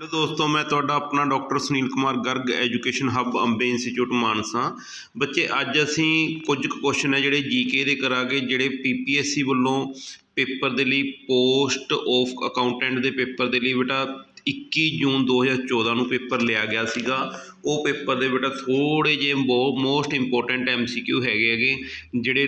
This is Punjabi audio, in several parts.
ਹੈਲੋ ਦੋਸਤੋ, ਮੈਂ ਤੁਹਾਡਾ ਆਪਣਾ doctor Sunil Kumar Garg, education hub Ambe institute Mansa. ਬੱਚੇ, ਅੱਜ ਅਸੀਂ ਕੁਝ ਕੁ ਕੁਐਸਚਨ ਹੈ ਜਿਹੜੇ ਜੀਕੇ ਦੇ ਕਰਾਂਗੇ, ਜਿਹੜੇ ਪੀਪੀਐਸਸੀ ਵੱਲੋਂ ਪੇਪਰ ਦੇ ਲਈ ਪੋਸਟ ਆਫ ਅਕਾਊਂਟੈਂਟ ਦੇ ਪੇਪਰ ਦੇ ਲਈ। ਬੇਟਾ 21 ਜੂਨ 2014 ਨੂੰ ਪੇਪਰ ਲਿਆ ਗਿਆ ਸੀਗਾ। ਉਹ ਪੇਪਰ ਦੇ ਬੇਟਾ ਥੋੜੇ ਜਿਹੇ ਮੋਸਟ ਇੰਪੋਰਟੈਂਟ ਐਮਸੀਕਿਊ ਹੈਗੇ ਹੈਗੇ, ਜਿਹੜੇ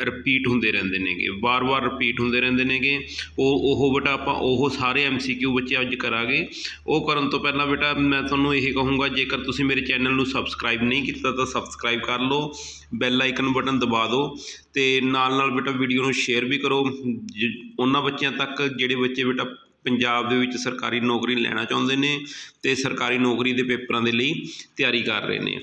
ਰਿਪੀਟ ਹੁੰਦੇ ਰਹਿੰਦੇ ਨੇਗੇ। ਵਾਰ-ਵਾਰ ਰਿਪੀਟ ਹੁੰਦੇ ਰਹਿੰਦੇ ਨੇਗੇ। ਉਹ ਉਹ ਬੇਟਾ ਆਪਾਂ ਉਹ ਸਾਰੇ ਐਮਸੀਕਿਊ ਬੱਚੇ ਅੱਜ ਕਰਾਂਗੇ। ਉਹ ਕਰਨ ਤੋਂ ਪਹਿਲਾਂ ਬੇਟਾ ਮੈਂ ਤੁਹਾਨੂੰ ਇਹ ਕਹੂੰਗਾ, ਜੇਕਰ ਤੁਸੀਂ ਮੇਰੇ ਚੈਨਲ ਨੂੰ ਸਬਸਕ੍ਰਾਈਬ ਨਹੀਂ ਕੀਤਾ ਤਾਂ ਸਬਸਕ੍ਰਾਈਬ ਕਰ ਲਓ। ਬੈਲ ਆਈਕਨ ਬਟਨ ਦਬਾ ਦਿਓ ਤੇ ਨਾਲ ਨਾਲ ਬੇਟਾ ਵੀਡੀਓ ਨੂੰ ਸ਼ੇਅਰ ਵੀ ਕਰੋ। ਜ- ਉਹਨਾਂ ਬੱਚਿਆਂ ਤੱਕ, ਜਿਹੜੇ ਬੱਚੇ ਬੇਟਾ ਪੰਜਾਬ ਦੇ ਵਿੱਚ ਸਰਕਾਰੀ ਨੌਕਰੀ ਲੈਣਾ ਚਾਹੁੰਦੇ ਨੇ ਤੇ ਸਰਕਾਰੀ ਨੌਕਰੀ ਦੇ ਪੇਪਰਾਂ ਦੇ ਲਈ ਤਿਆਰੀ ਕਰ ਰਹੇ ਨੇ।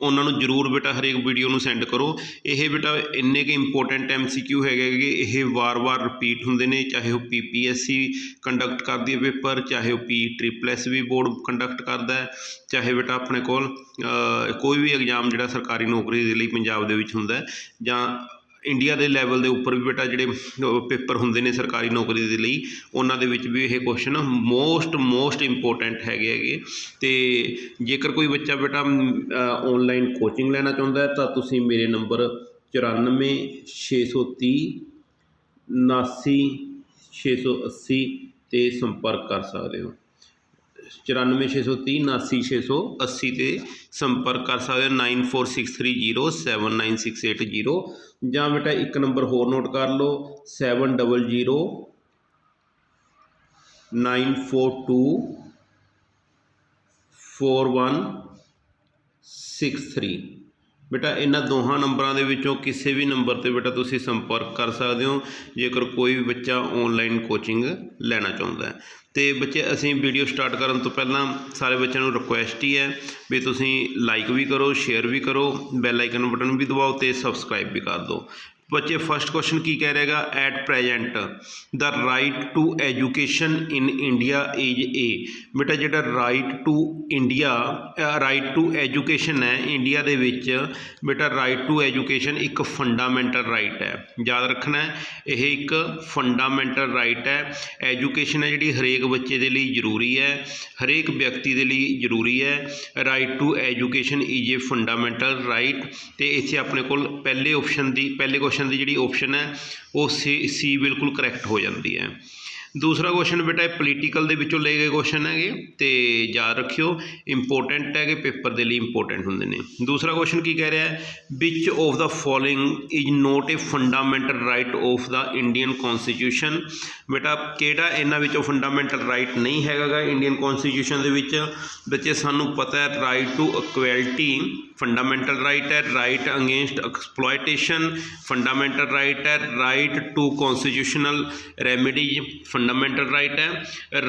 ਉਹਨਾਂ ਨੂੰ ਜਰੂਰ ਬੇਟਾ ਹਰੇਕ ਵੀਡੀਓ ਨੂੰ ਸੈਂਡ ਕਰੋ। ਇਹ ਬੇਟਾ ਇੰਨੇ ਕਿ ਇੰਪੋਰਟੈਂਟ ਐਮਸੀਕਿਊ ਹੈਗੇ ਕਿ ਇਹ ਵਾਰ-ਵਾਰ ਰਿਪੀਟ ਹੁੰਦੇ ਨੇ, ਚਾਹੇ ਉਹ ਪੀਪੀਐਸਸੀ ਕੰਡਕਟ ਕਰਦੀ ਹੈ ਪੇਪਰ ਚਾਹੇ ਉਹ P triple S B board conduct ਕਰਦਾ ਹੈ, ਚਾਹੇ ਬੇਟਾ ਆਪਣੇ ਕੋਲ ਕੋਈ ਵੀ ਐਗਜ਼ਾਮ ਜਿਹੜਾ ਸਰਕਾਰੀ ਨੌਕਰੀ ਦੇ ਲਈ ਪੰਜਾਬ ਦੇ ਵਿੱਚ ਹੁੰਦਾ ਜਾਂ ਇੰਡੀਆ ਦੇ ਲੈਵਲ ਦੇ ਉੱਪਰ ਵੀ ਬੇਟਾ ਜਿਹੜੇ ਪੇਪਰ ਹੁੰਦੇ ਨੇ ਸਰਕਾਰੀ ਨੌਕਰੀ ਦੇ ਲਈ, ਉਹਨਾਂ ਦੇ ਵਿੱਚ ਵੀ ਇਹ ਕੁਐਸਚਨ ਮੋਸਟ ਮੋਸਟ ਇੰਪੋਰਟੈਂਟ ਹੈਗੇ ਹੈਗੇ। ਅਤੇ ਜੇਕਰ ਕੋਈ ਬੱਚਾ ਬੇਟਾ ਔਨਲਾਈਨ ਕੋਚਿੰਗ ਲੈਣਾ ਚਾਹੁੰਦਾ ਤਾਂ ਤੁਸੀਂ ਮੇਰੇ ਨੰਬਰ 94 630 79 680 ਤੇ ਸੰਪਰਕ ਕਰ ਸਕਦੇ ਹੋ। 9463 79680 ਤੇ ਸੰਪਰਕ ਕਰ ਸਕਦੇ ਹੋ 9463079680 ਜਾਂ ਬੇਟਾ ਇੱਕ ਨੰਬਰ ਹੋਰ ਨੋਟ ਕਰ ਲਓ 700 942 4163 ਬੇਟਾ, ਇਹਨਾਂ ਦੋਹਾਂ ਨੰਬਰਾਂ ਦੇ ਵਿੱਚੋਂ ਕਿਸੇ ਵੀ ਨੰਬਰ ਤੇ ਬੇਟਾ ਤੁਸੀਂ ਸੰਪਰਕ ਕਰ ਸਕਦੇ ਹੋ, ਜੇਕਰ ਕੋਈ ਵੀ ਬੱਚਾ ਆਨਲਾਈਨ ਕੋਚਿੰਗ ਲੈਣਾ ਚਾਹੁੰਦਾ ਹੈ। ਤੇ ਬੱਚੇ, ਅਸੀਂ ਵੀਡੀਓ ਸਟਾਰਟ ਕਰਨ ਤੋਂ ਪਹਿਲਾਂ ਸਾਰੇ ਬੱਚਿਆਂ ਨੂੰ ਰਿਕੁਐਸਟ ਹੀ ਹੈ ਵੀ ਤੁਸੀਂ ਲਾਈਕ ਵੀ ਕਰੋ ਸ਼ੇਅਰ ਵੀ ਕਰੋ ਬੈਲ ਆਈਕਨ ਬਟਨ ਵੀ ਦਬਾਓ ਤੇ ਸਬਸਕ੍ਰਾਈਬ ਵੀ ਕਰ ਦਿਓ। ਬੱਚੇ ਫਸਟ ਕੁਐਸਚਨ ਕੀ ਕਹਿ ਰਹੇਗਾ? At present the right to education in India is a ਬੇਟਾ, ਜਿਹੜਾ right to India right to education ਹੈ ਇੰਡੀਆ ਦੇ ਵਿੱਚ, ਬੇਟਾ ਰਾਈਟ ਟੂ ਐਜੂਕੇਸ਼ਨ ਇੱਕ ਫੰਡਾਮੈਂਟਲ ਰਾਈਟ ਹੈ। ਯਾਦ ਰੱਖਣਾ ਇਹ ਇੱਕ ਫੰਡਾਮੈਂਟਲ ਰਾਈਟ ਹੈ। ਐਜੂਕੇਸ਼ਨ ਹੈ ਜਿਹੜੀ ਹਰੇਕ ਬੱਚੇ ਦੇ ਲਈ ਜ਼ਰੂਰੀ ਹੈ, ਹਰੇਕ ਵਿਅਕਤੀ ਦੇ ਲਈ ਜ਼ਰੂਰੀ ਹੈ। Right to education is a fundamental right ਤੇ ਇੱਥੇ ਆਪਣੇ ਕੋਲ ਪਹਿਲੇ ਆਪਸ਼ਨ ਦੀ, ਪਹਿਲੇ ਕੁਐਸਚਨ ਦੀ ਜਿਹੜੀ ਆਪਸ਼ਨ ਹੈ ਉਹ ਸੀ ਸੀ ਬਿਲਕੁਲ ਕਰੈਕਟ ਹੋ ਜਾਂਦੀ ਹੈ। ਦੂਸਰਾ ਕੁਐਸਚਨ ਬੇਟਾ ਇਹ ਪੋਲੀਟੀਕਲ ਦੇ ਵਿੱਚੋਂ ਲਏ ਗਏ ਕੁਐਸਚਨ ਹੈਗੇ, ਤੇ ਯਾਦ ਰੱਖਿਓ ਇੰਪੋਰਟੈਂਟ ਹੈਗੇ, ਪੇਪਰ ਦੇ ਲਈ ਇੰਪੋਰਟੈਂਟ ਹੁੰਦੇ ਨੇ। ਦੂਸਰਾ ਕੁਐਸਚਨ ਕੀ ਕਹਿ ਰਿਹਾ ਹੈ? Which of the following is not a fundamental right of the Indian constitution ਬੇਟਾ, ਕਿਹੜਾ ਇਹਨਾਂ ਵਿੱਚੋਂ ਫੰਡਾਮੈਂਟਲ ਰਾਈਟ ਨਹੀਂ ਹੈਗਾਗਾ ਇੰਡੀਅਨ ਕਨਸਟੀਟਿਊਸ਼ਨ ਦੇ ਵਿੱਚ? ਬੱਚੇ, ਸਾਨੂੰ ਪਤਾ ਹੈ right to equality fundamental right ਹੈ right against exploitation fundamental right ਹੈ right to constitutional remedies fundamental right ਹੈ।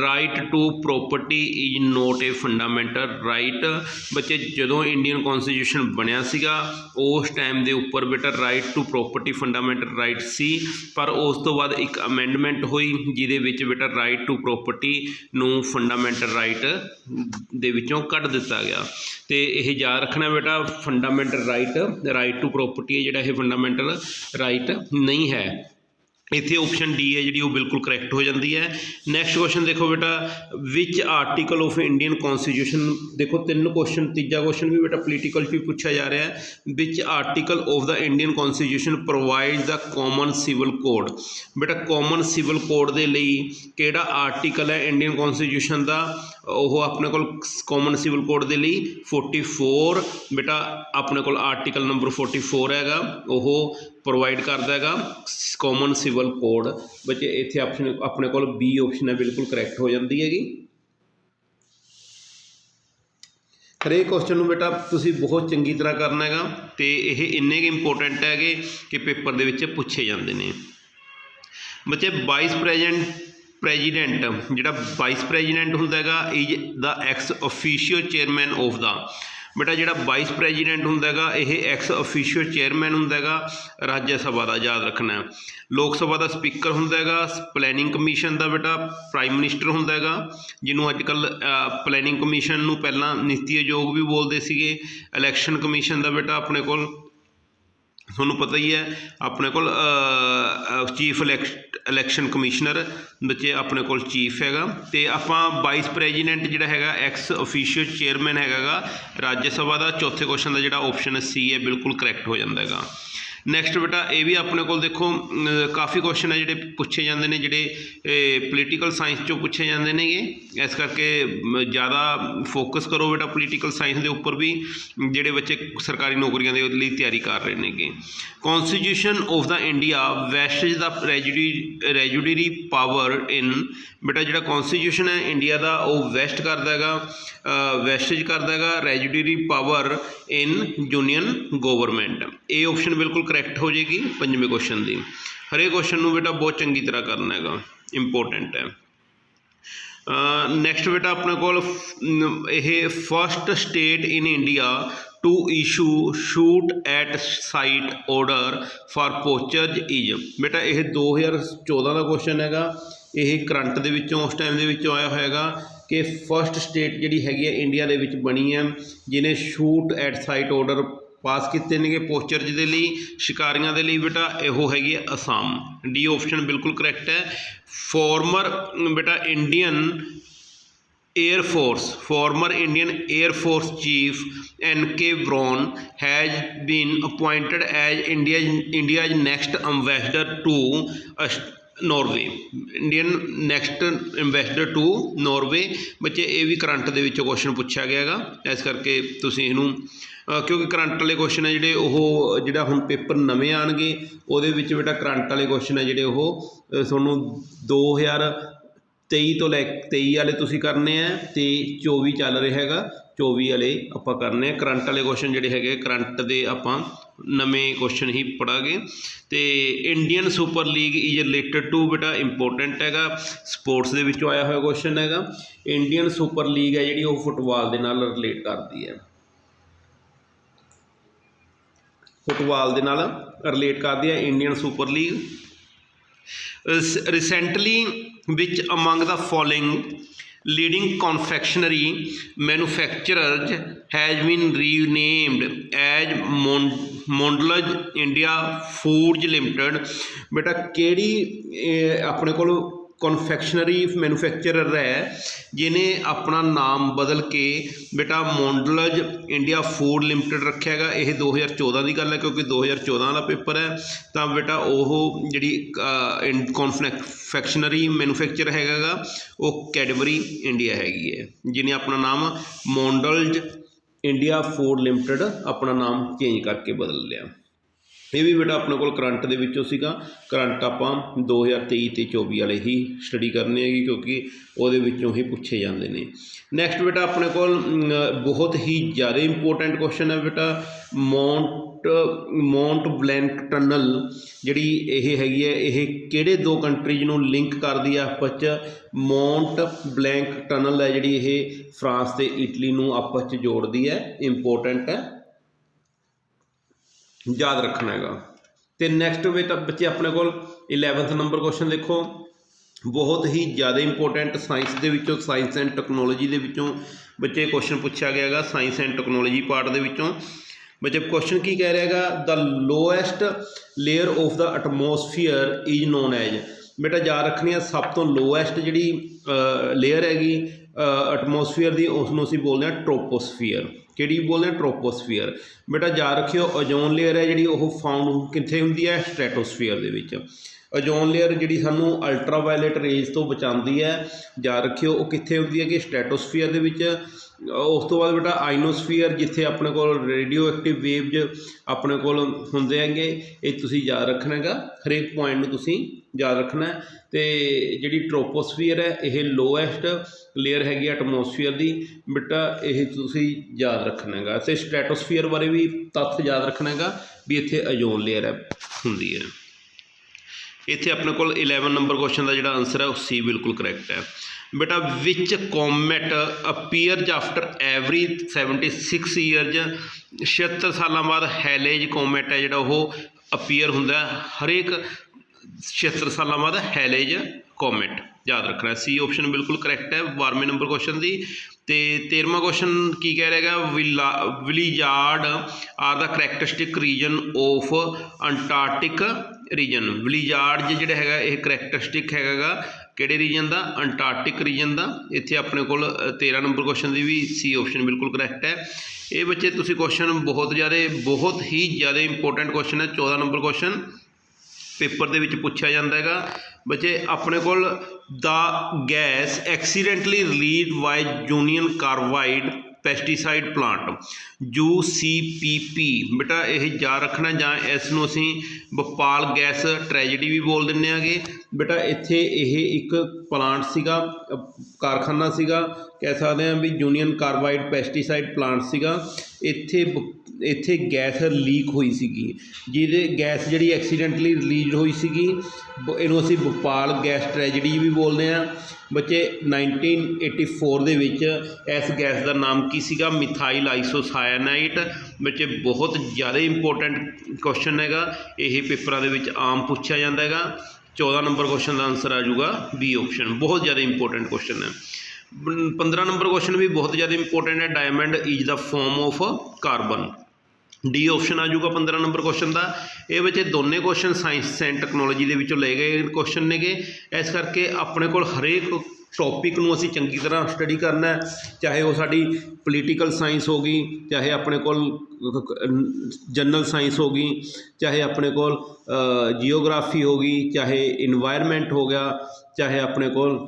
Right to property is not a fundamental right ਬੱਚੇ, ਜਦੋਂ ਇੰਡੀਅਨ ਕਨਸਟੀਟਿਊਸ਼ਨ ਬਣਿਆ ਸੀਗਾ, ਉਸ ਟਾਈਮ ਦੇ ਉੱਪਰ ਬੇਟਾ right to property fundamental right ਸੀ। ਪਰ ਉਸ ਤੋਂ ਬਾਅਦ ਇੱਕ ਅਮੈਂਡਮੈਂਟ ਹੋਈ, ਜਿਹਦੇ ਵਿੱਚ ਬੇਟਾ ਰਾਈਟ ਟੂ ਪ੍ਰੋਪਰਟੀ ਨੂੰ ਫੰਡਾਮੈਂਟਲ ਰਾਈਟ ਦੇ ਵਿੱਚੋਂ ਕੱਢ ਦਿੱਤਾ ਗਿਆ। ਤੇ ਇਹ ਯਾਦ ਰੱਖਣਾ ਬੇਟਾ fundamental right right to property ਹੈ ਜਿਹੜਾ ਇਹ ਫੰਡਾਮੈਂਟਲ ਰਾਈਟ ਨਹੀਂ ਹੈ। ਇੱਥੇ ਆਪਸ਼ਨ ਡੀ ਹੈ ਜਿਹੜੀ ਉਹ ਬਿਲਕੁਲ ਕਰੈਕਟ ਹੋ ਜਾਂਦੀ ਹੈ। ਨੈਕਸਟ ਕੁਐਸਚਨ ਦੇਖੋ ਬੇਟਾ which article of Indian constitution ਦੇਖੋ ਤਿੰਨ ਕੁਐਸਚਨ ਤੀਜਾ ਕੁਐਸਚਨ ਵੀ ਬੇਟਾ ਪੋਲੀਟੀਕਲ ਵੀ ਪੁੱਛਿਆ ਜਾ ਰਿਹਾ ਹੈ। Which article of the Indian constitution provide the common civil code ਬੇਟਾ ਕਾਮਨ ਸਿਵਲ ਕੋਡ ਦੇ ਲਈ ਕਿਹੜਾ ਆਰਟੀਕਲ ਹੈ ਇੰਡੀਅਨ ਕਨਸਟੀਟਿਊਸ਼ਨ ਦਾ? ਉਹ ਆਪਣੇ ਕੋਲ ਕਾਮਨ ਸਿਵਲ ਕੋਡ ਦੇ ਲਈ 44 ਬੇਟਾ ਆਪਣੇ ਕੋਲ ਆਰਟੀਕਲ ਨੰਬਰ 44 ਹੈਗਾ, ਉਹ ਪ੍ਰੋਵਾਈਡ ਕਰਦਾ ਹੈਗਾ ਕਾਮਨ ਸਿਵਲ ਕੋਡ ਬੱਚੇ ਇੱਥੇ ਆਪਸ਼ਨ ਆਪਣੇ ਕੋਲ ਬੀ ਆਪਸ਼ਨ ਹੈ, ਬਿਲਕੁਲ ਕਰੈਕਟ ਹੋ ਜਾਂਦੀ ਹੈਗੀ। ਹਰੇਕ ਕੁਐਸਚਨ ਨੂੰ ਬੇਟਾ ਤੁਸੀਂ ਬਹੁਤ ਚੰਗੀ ਤਰ੍ਹਾਂ ਕਰਨਾ ਹੈਗਾ, ਤੇ ਇਹ ਇੰਨੇ ਕਿ ਇੰਪੋਰਟੈਂਟ ਹੈਗੇ ਕਿ ਪੇਪਰ ਦੇ ਵਿੱਚ ਪੁੱਛੇ ਜਾਂਦੇ ਨੇ। ਬੱਚੇ ਵਾਈਸ ਪ੍ਰੈਜ਼ੀਡੈਂਟ ਪ੍ਰੈਜ਼ੀਡੈਂਟ ਜਿਹੜਾ ਵਾਈਸ ਪ੍ਰੈਜ਼ੀਡੈਂਟ ਹੁੰਦਾ ਹੈਗਾ is the ex officio chairman of the ਬੇਟਾ, ਜਿਹੜਾ ਵਾਈਸ ਪ੍ਰੈਜ਼ੀਡੈਂਟ ਹੁੰਦਾ ਹੈਗਾ, ਇਹ ਐਕਸ ਅਫੀਸ਼ੀਅਲ ਚੇਅਰਮੈਨ ਹੁੰਦਾ ਹੈਗਾ, ਰਾਜ ਸਭਾ ਦਾ ਯਾਦ ਰੱਖਣਾ ਲੋਕ ਸਭਾ ਦਾ ਸਪੀਕਰ ਹੁੰਦਾ ਹੈਗਾ ਪਲੈਨਿੰਗ ਕਮਿਸ਼ਨ ਦਾ ਬੇਟਾ ਪ੍ਰਾਈਮ ਮਿਨਿਸਟਰ ਹੁੰਦਾ ਹੈਗਾ, ਜਿਹਨੂੰ ਅੱਜ ਕੱਲ ਪਲੈਨਿੰਗ ਕਮਿਸ਼ਨ ਨੂੰ ਪਹਿਲਾਂ ਨੀਤੀ ਆਯੋਗ ਵੀ ਬੋਲਦੇ ਸੀਗੇ ਇਲੈਕਸ਼ਨ ਕਮਿਸ਼ਨ ਦਾ ਬੇਟਾ ਆਪਣੇ ਕੋਲ। ਤੁਹਾਨੂੰ ਪਤਾ ਹੀ ਹੈ, ਆਪਣੇ ਕੋਲ ਚੀਫ ਇਲੈਕਸ਼ਨ ਕਮਿਸ਼ਨਰ ਬੱਚੇ ਆਪਣੇ ਕੋਲ ਚੀਫ ਹੈਗਾ ਤੇ ਆਪਾਂ ਵਾਈਸ ਪ੍ਰੈਜ਼ੀਡੈਂਟ ਜਿਹੜਾ ਹੈਗਾ ਐਕਸ ਅਫੀਸ਼ੀਅਲ ਚੇਅਰਮੈਨ ਹੈਗਾ ਗਾ, ਰਾਜ ਸਭਾ ਦਾ ਚੌਥੇ ਕੁਐਸਚਨ ਦਾ ਜਿਹੜਾ ਆਪਸ਼ਨ ਸੀ ਹੈ, ਬਿਲਕੁਲ ਕਰੈਕਟ ਹੋ ਜਾਂਦਾ ਹੈਗਾ। ਨੈਕਸਟ ਬੇਟਾ, ਇਹ ਵੀ ਆਪਣੇ ਕੋਲ ਦੇਖੋ ਕਾਫੀ ਕੁਐਸਚਨ ਹੈ ਜਿਹੜੇ ਪੁੱਛੇ ਜਾਂਦੇ ਨੇ, ਜਿਹੜੇ ਪੋਲੀਟੀਕਲ ਸਾਇੰਸ ਚੋਂ ਪੁੱਛੇ ਜਾਂਦੇ ਨੇਗੇ। ਇਸ ਕਰਕੇ ਜ਼ਿਆਦਾ ਫੋਕਸ ਕਰੋ ਬੇਟਾ ਪੋਲੀਟੀਕਲ ਸਾਇੰਸ ਦੇ ਉੱਪਰ ਵੀ, ਜਿਹੜੇ ਬੱਚੇ ਸਰਕਾਰੀ ਨੌਕਰੀਆਂ ਦੇ ਲਈ ਤਿਆਰੀ ਕਰ ਰਹੇ ਨੇਗੇ। Constitution of the India vests the residuary power in ਬੇਟਾ ਜਿਹੜਾ ਕਨਸਟੀਟਿਊਸ਼ਨ ਹੈ ਇੰਡੀਆ ਦਾ, ਉਹ ਵੈਸਟ ਕਰਦਾ ਹੈਗਾ ਵੈਸਟੇਜ ਕਰਦਾ ਹੈਗਾ residuary power in union government ਇਹ ਆਪਸ਼ਨ ਬਿਲਕੁਲ ਕਰੈਕਟ ਹੋ ਜਾਏਗੀ ਪੰਜਵੇਂ ਕੁਐਸਚਨ ਦੀ। ਹਰੇਕ ਕੁਐਸਚਨ ਨੂੰ ਬੇਟਾ ਬਹੁਤ ਚੰਗੀ ਤਰ੍ਹਾਂ ਕਰਨਾ ਹੈਗਾ ਇੰਪੋਰਟੈਂਟ ਹੈ। ਨੈਕਸਟ ਬੇਟਾ ਆਪਣੇ ਕੋਲ ਇਹ first state in India to issue shoot at sight order for poachers is ਬੇਟਾ ਇਹ 2014 ਦਾ ਕੁਐਸਚਨ ਹੈਗਾ। ਇਹ ਕਰੰਟ ਦੇ ਵਿੱਚੋਂ, ਉਸ ਟਾਈਮ ਦੇ ਵਿੱਚੋਂ ਆਇਆ ਹੋਏਗਾ ਕਿ ਫਸਟ ਸਟੇਟ ਜਿਹੜੀ ਹੈਗੀ ਹੈ ਇੰਡੀਆ ਦੇ ਵਿੱਚ ਬਣੀ ਹੈ, ਜਿਹਨੇ shoot at sight order pass ਕੀਤੇ ਨੇਗੇ ਪੋਸਚਰਜ ਦੇ ਲਈ ਸ਼ਿਕਾਰੀਆਂ ਦੇ ਲਈ ਬੇਟਾ ਇਹੋ ਹੈਗੀ ਹੈ ਅਸਾਮ ਡੀ ਆਪਸ਼ਨ ਬਿਲਕੁਲ ਕਰੈਕਟ ਹੈ ਫਾਰਮਰ ਬੇਟਾ Indian air force former Indian air force chief N K Browne has been appointed as India India's next ambassador to Norway Indian next ambassador to Norway ਬੱਚੇ ਇਹ ਵੀ ਕਰੰਟ ਦੇ ਵਿੱਚੋਂ ਕੁਐਸਚਨ ਪੁੱਛਿਆ ਗਿਆ ਹੈਗਾ। ਇਸ ਕਰਕੇ ਤੁਸੀਂ ਇਹਨੂੰ ਕਿਉਂਕਿ ਕਰੰਟ ਵਾਲੇ ਕੁਐਸਚਨ ਹੈ ਜਿਹੜੇ ਉਹ ਜਿਹੜਾ ਹੁਣ ਪੇਪਰ ਨਵੇਂ ਆਣਗੇ ਉਹਦੇ ਵਿੱਚ ਬੇਟਾ ਕਰੰਟ ਵਾਲੇ ਕੁਐਸਚਨ ਹੈ ਜਿਹੜੇ ਉਹ ਅ, ਤੁਹਾਨੂੰ 2000 23 ਤੋਂ ਲੈ 23 ਵਾਲੇ ਤੁਸੀਂ ਕਰਨੇ ਆ ਤੇ 24 ਚੱਲ ਰਿਹਾ ਹੈਗਾ। 24 ਵਾਲੇ ਆਪਾਂ ਕਰਨੇ ਆ। ਕਰੰਟ ਵਾਲੇ ਕੁਐਸਚਨ ਜਿਹੜੇ ਹੈਗੇ ਕਰੰਟ ਦੇ ਆਪਾਂ ਨਵੇਂ ਕੁਐਸਚਨ ਹੀ ਪੜਾਂਗੇ। ਤੇ Indian super league is related to ਬੇਟਾ ਇੰਪੋਰਟੈਂਟ ਹੈਗਾ। ਸਪੋਰਟਸ ਦੇ ਵਿੱਚੋਂ ਆਇਆ ਹੋਇਆ ਕੁਐਸਚਨ ਹੈਗਾ। ਇੰਡੀਅਨ ਸੁਪਰ ਲੀਗ ਹੈ ਜਿਹੜੀ ਉਹ ਫੁੱਟਬਾਲ ਦੇ ਨਾਲ ਰਿਲੇਟ ਕਰਦੀ ਹੈ। ਫੁੱਟਬਾਲ ਦੇ ਨਾਲ ਰਿਲੇਟ ਕਰਦੀ ਹੈ Indian super league recently which among the following leading confectionery manufacturers has been renamed as Mon- Mondelez India foods limited. ਬੇਟਾ, ਕਿਹੜੀ ਆਪਣੇ ਕੋਲ ਕਨਫੈਕਸ਼ਨਰੀ ਮੈਨੂਫੈਕਚਰਰ ਹੈ ਜਿਨੇ ਆਪਣਾ ਨਾਮ ਬਦਲ ਕੇ ਬੇਟਾ ਮੌਂਡਲਜ ਇੰਡੀਆ ਫੂਡ ਲਿਮਟਿਡ ਰੱਖਿਆ ਹੈਗਾ? ਇਹ 2014 ਦੀ ਗੱਲ ਹੈ, ਕਿਉਂਕਿ 2014 ਦਾ ਪੇਪਰ ਹੈ, ਤਾਂ ਬੇਟਾ ਉਹ ਜਿਹੜੀ ਕਨਫੈਕਸ਼ਨਰੀ ਮੈਨੂਫੈਕਚਰ ਹੈਗਾ ਗਾ, ਉਹ ਕੈਡਬਰੀ ਇੰਡੀਆ ਹੈਗੀ ਹੈ, ਜਿਹਨੇ ਆਪਣਾ ਨਾਮ ਮੌਂਡਲਜ ਇੰਡੀਆ ਫੂਡ ਲਿਮਟਿਡ ਆਪਣਾ ਨਾਮ ਚੇਂਜ ਕਰਕੇ ਬਦਲ ਲਿਆ। ਇਹ ਵੀ ਬੇਟਾ ਆਪਣੇ ਕੋਲ ਕਰੰਟ ਦੇ ਵਿੱਚੋਂ ਸੀਗਾ। ਕਰੰਟ ਆਪਾਂ 2023 ਤੇ 24 ਵਾਲੇ ਹੀ ਸਟੱਡੀ ਕਰਨੇ ਹੈਗੀ ਕਿਉਂਕਿ ਉਹਦੇ ਵਿੱਚੋਂ ਹੀ ਪੁੱਛੇ ਜਾਂਦੇ ਨੇ। ਨੈਕਸਟ ਬੇਟਾ ਆਪਣੇ ਕੋਲ ਬਹੁਤ ਹੀ ਜ਼ਿਆਦਾ ਇੰਪੋਰਟੈਂਟ ਕੁਐਸਚਨ ਹੈ ਬੇਟਾ। ਮੌਂਟ ਮੌਂਟ ਬਲੈਂਕ ਟਨਲ ਜਿਹੜੀ ਇਹ ਹੈਗੀ ਹੈ, ਇਹ ਕਿਹੜੇ ਦੋ ਕੰਟਰੀਜ਼ ਨੂੰ ਲਿੰਕ ਕਰਦੀ ਹੈ ਆਪਸ 'ਚ? ਮੌਂਟ ਬਲੈਂਕ ਟਨਲ ਹੈ ਜਿਹੜੀ ਇਹ ਫਰਾਂਸ ਤੇ ਇਟਲੀ ਨੂੰ ਆਪਸ 'ਚ ਜੋੜਦੀ ਹੈ। ਇੰਪੋਰਟੈਂਟ ਹੈ। ਯਾਦ ਰੱਖਣਾ ਹੈਗਾ। ਤੇ ਨੈਕਸਟ ਵੇ ਤਾਂ ਬੱਚੇ ਆਪਣੇ ਕੋਲ 11th ਨੰਬਰ ਕੁਐਸਚਨ ਦੇਖੋ। ਬਹੁਤ ਹੀ ਜ਼ਿਆਦਾ ਇੰਪੋਰਟੈਂਟ ਸਾਇੰਸ ਦੇ ਵਿੱਚੋਂ ਸਾਇੰਸ ਐਂਡ ਟੈਕਨੋਲੋਜੀ ਦੇ ਵਿੱਚੋਂ ਬੱਚੇ ਕੁਐਸਚਨ ਪੁੱਛਿਆ ਗਿਆ ਹੈਗਾ ਸਾਇੰਸ ਐਂਡ ਟੈਕਨੋਲੋਜੀ ਪਾਰਟ ਦੇ ਵਿੱਚੋਂ। ਬੱਚੇ ਕੁਐਸਚਨ ਕੀ ਕਹਿ ਰਿਹਾ ਹੈਗਾ? The lowest layer of the atmosphere is known as ਬੇਟਾ ਯਾਦ ਰੱਖਣੀ ਆ, ਸਭ ਤੋਂ ਲੋਐਸਟ ਜਿਹੜੀ ਲੇਅਰ ਹੈਗੀ ਐਟਮੋਸਫੀਅਰ ਦੀ ਉਸ ਨੂੰ ਅਸੀਂ ਬੋਲਦੇ ਹਾਂ ਟ੍ਰੋਪੋਸਫੀਅਰ ਕਿਹੜੀ ਬੋਲਦੇ ਹਾਂ ਟ੍ਰੋਪੋਸਫੀਅਰ ਬੇਟਾ, ਯਾਦ ਰੱਖਿਓ ਓਜ਼ੋਨ ਲੇਅਰ ਹੈ ਜਿਹੜੀ ਉਹ ਫਾਊਂਡ ਕਿੱਥੇ ਹੁੰਦੀ ਹੈ? ਸਟ੍ਰੈਟੋਸਫੀਅਰ ਦੇ ਵਿੱਚ। ਓਜ਼ੋਨ ਲੇਅਰ ਜਿਹੜੀ ਸਾਨੂੰ ਅਲਟਰਾਵਾਇਲਟ ਰੇਜ਼ ਤੋਂ ਬਚਾਉਂਦੀ ਹੈ। ਯਾਦ ਰੱਖਿਓ, ਉਹ ਕਿੱਥੇ ਹੁੰਦੀ ਹੈ ਕਿ ਸਟ੍ਰੈਟੋਸਫੀਅਰ ਦੇ ਵਿੱਚ। ਉਸ ਤੋਂ ਬਾਅਦ ਬੇਟਾ ਆਈਨੋਸਫੀਅਰ ਜਿੱਥੇ ਆਪਣੇ ਕੋਲ ਰੇਡੀਓ ਐਕਟਿਵ ਵੇਵਜ਼ ਆਪਣੇ ਕੋਲ ਹੁੰਦੇ ਹੈਗੇ। ਇਹ ਤੁਸੀਂ ਯਾਦ ਰੱਖਣਾ ਹੈਗਾ। ਹਰੇਕ ਪੁਆਇੰਟ ਨੂੰ ਤੁਸੀਂ ਯਾਦ ਰੱਖਣਾ ਹੈ। ਤੇ ਜਿਹੜੀ ਟ੍ਰੋਪੋਸਫੀਅਰ ਹੈ, ਇਹ ਲੋਐਸਟ ਲੇਅਰ ਹੈਗੀ ਐਟਮੋਸਫੀਅਰ ਦੀ। ਬੇਟਾ, ਇਹ ਤੁਸੀਂ ਯਾਦ ਰੱਖਣਾ ਹੈਗਾ। ਤੇ ਸਟ੍ਰੈਟੋਸਫੀਅਰ ਬਾਰੇ ਵੀ ਤੱਥ ਯਾਦ ਰੱਖਣਾ ਹੈਗਾ ਵੀ ਇੱਥੇ ਓਜ਼ੋਨ ਲੇਅਰ ਹੈ, ਹੁੰਦੀ ਹੈ। ਇੱਥੇ ਆਪਣੇ ਕੋਲ 11 ਨੰਬਰ ਕੁਐਸਚਨ ਦਾ ਜਿਹੜਾ ਆਨਸਰ ਹੈ, ਉਹ ਸੀ ਬਿਲਕੁਲ ਕਰੈਕਟ ਹੈ। ਬੇਟਾ which comet appears after every 76 years 76 ਸਾਲਾਂ ਬਾਅਦ ਹੈਲੇਜ ਕੋਮੈਟ ਹੈ ਜਿਹੜਾ ਉਹ ਅਪੀਅਰ ਹੁੰਦਾ ਹਰੇਕ 76 ਸਾਲਾਂ ਬਾਅਦ ਹੈਲੇਜ ਕੋਮੈਟ। ਯਾਦ ਰੱਖਣਾ ਸੀ ਆਪਸ਼ਨ ਬਿਲਕੁਲ ਕਰੈਕਟ ਹੈ 12ਵੇਂ ਨੰਬਰ ਕੁਐਸਚਨ ਦੀ। ਤੇ 13ਵਾਂ ਕੁਐਸਚਨ ਕੀ ਕਹਿ ਰਿਹਾ ਹੈਗਾ? Blizzard are the characteristic region of Antarctic region blizzard ਜਿਹੜਾ ਹੈਗਾ ਇਹ ਕਰੈਕਟਰਿਸਟਿਕ ਹੈਗਾਗਾ ਕਿਹੜੇ ਰੀਜਨ ਦਾ? ਅੰਟਾਰਕਟਿਕ ਰੀਜਨ ਦਾ। ਇੱਥੇ ਆਪਣੇ ਕੋਲ ਅ, 13 ਨੰਬਰ ਕੁਐਸਚਨ ਦੀ ਵੀ ਸੀ ਆਪਸ਼ਨ ਬਿਲਕੁਲ ਕਰੈਕਟ ਹੈ। ਇਹ ਬੱਚੇ ਤੁਸੀਂ ਕੁਐਸਚਨ ਬਹੁਤ ਜ਼ਿਆਦਾ ਬਹੁਤ ਹੀ ਜ਼ਿਆਦਾ ਇੰਪੋਰਟੈਂਟ ਕੁਐਸਚਨ ਹੈ 14 ਨੰਬਰ ਕੁਐਸਚਨ ਪੇਪਰ ਦੇ ਵਿੱਚ ਪੁੱਛਿਆ ਜਾਂਦਾ ਹੈਗਾ। ਬੱਚੇ, ਆਪਣੇ ਕੋਲ the gas accidentally release by Union Carbide pesticide plant, U C P P. ਬੇਟਾ, ਇਹ ਯਾਦ ਰੱਖਣਾ ਜਾਂ ਇਸ ਨੂੰ ਅਸੀਂ ਬਪਾਲ ਗੈਸ ਟ੍ਰੈਜੇਡੀ ਵੀ ਬੋਲ ਦਿੰਦੇ ਆਗੇ। ਬੇਟਾ, ਇੱਥੇ ਇਹ ਇੱਕ ਪਲਾਂਟ ਸੀਗਾ, ਕਾਰਖਾਨਾ ਸੀਗਾ। ਕਹਿ ਸਕਦੇ ਹਾਂ ਵੀ ਯੂਨੀਅਨ ਕਾਰਬਾਈਡ ਪੈਸਟੀਸਾਈਡ ਪਲਾਂਟ ਸੀਗਾ। ਇੱਥੇ ਬ- ਇੱਥੇ ਗੈਸ ਲੀਕ ਹੋਈ ਸੀਗੀ, ਜਿਹਦੇ ਗੈਸ ਜਿਹੜੀ ਐਕਸੀਡੈਂਟਲੀ ਰਿਲੀਜ਼ ਹੋਈ ਸੀਗੀ, ਬ- ਇਹਨੂੰ ਅਸੀਂ ਭੋਪਾਲ ਗੈਸ ਟ੍ਰੈਜੇਡੀ ਵੀ ਬੋਲਦੇ ਹਾਂ। ਬੱਚੇ 1984 ਦੇ ਵਿੱਚ ਇਸ ਗੈਸ ਦਾ ਨਾਮ ਕੀ ਸੀਗਾ? ਮਿਥਾਈਲ ਆਈਸੋਸਾਇਨਾਈਟ ਬੱਚੇ, ਬਹੁਤ ਜ਼ਿਆਦਾ ਇੰਪੋਰਟੈਂਟ ਕੁਐਸਚਨ ਹੈਗਾ। ਇਹ ਪੇਪਰਾਂ ਦੇ ਵਿੱਚ ਆਮ ਪੁੱਛਿਆ ਜਾਂਦਾ ਹੈਗਾ। 14 ਨੰਬਰ ਕੁਐਸਚਨ ਦਾ ਆਨਸਰ ਆ ਜਾਊਗਾ। ਬੀ ਆਪਸ਼ਨ ਬਹੁਤ ਜ਼ਿਆਦਾ ਇੰਪੋਰਟੈਂਟ ਕੁਐਸਚਨ ਹੈ। 15 ਨੰਬਰ ਕੁਐਸਚਨ ਵੀ ਬਹੁਤ ਜ਼ਿਆਦਾ ਇੰਪੋਰਟੈਂਟ ਹੈ। Diamond is the form of carbon D option ਆ ਜਾਊਗਾ 15 ਨੰਬਰ ਕੁਐਸਚਨ ਦਾ। ਇਹ ਵਿੱਚ ਦੋਨੇ ਕੁਐਸਚਨ ਸਾਇੰਸ ਐਂਡ ਟੈਕਨੋਲੋਜੀ ਦੇ ਵਿੱਚੋਂ ਲਏ ਗਏ ਕੁਐਸਚਨ ਨੇਗੇ। ਇਸ ਕਰਕੇ ਆਪਣੇ ਕੋਲ ਹਰੇਕ ਟੌਪਿਕ ਨੂੰ ਅਸੀਂ ਚੰਗੀ ਤਰ੍ਹਾਂ ਸਟੱਡੀ ਕਰਨਾ ਹੈ। ਚਾਹੇ ਉਹ ਸਾਡੀ ਪੋਲੀਟੀਕਲ ਸਾਇੰਸ ਹੋ ਗਈ, ਚਾਹੇ ਆਪਣੇ ਕੋਲ ਜਨਰਲ ਸਾਇੰਸ ਹੋ ਗਈ, ਚਾਹੇ ਆਪਣੇ ਕੋਲ ਜੀਓਗ੍ਰਾਫੀ ਹੋ ਗਈ, ਚਾਹੇ ਇਨਵਾਇਰਨਮੈਂਟ ਹੋ ਗਿਆ, ਚਾਹੇ ਆਪਣੇ ਕੋਲ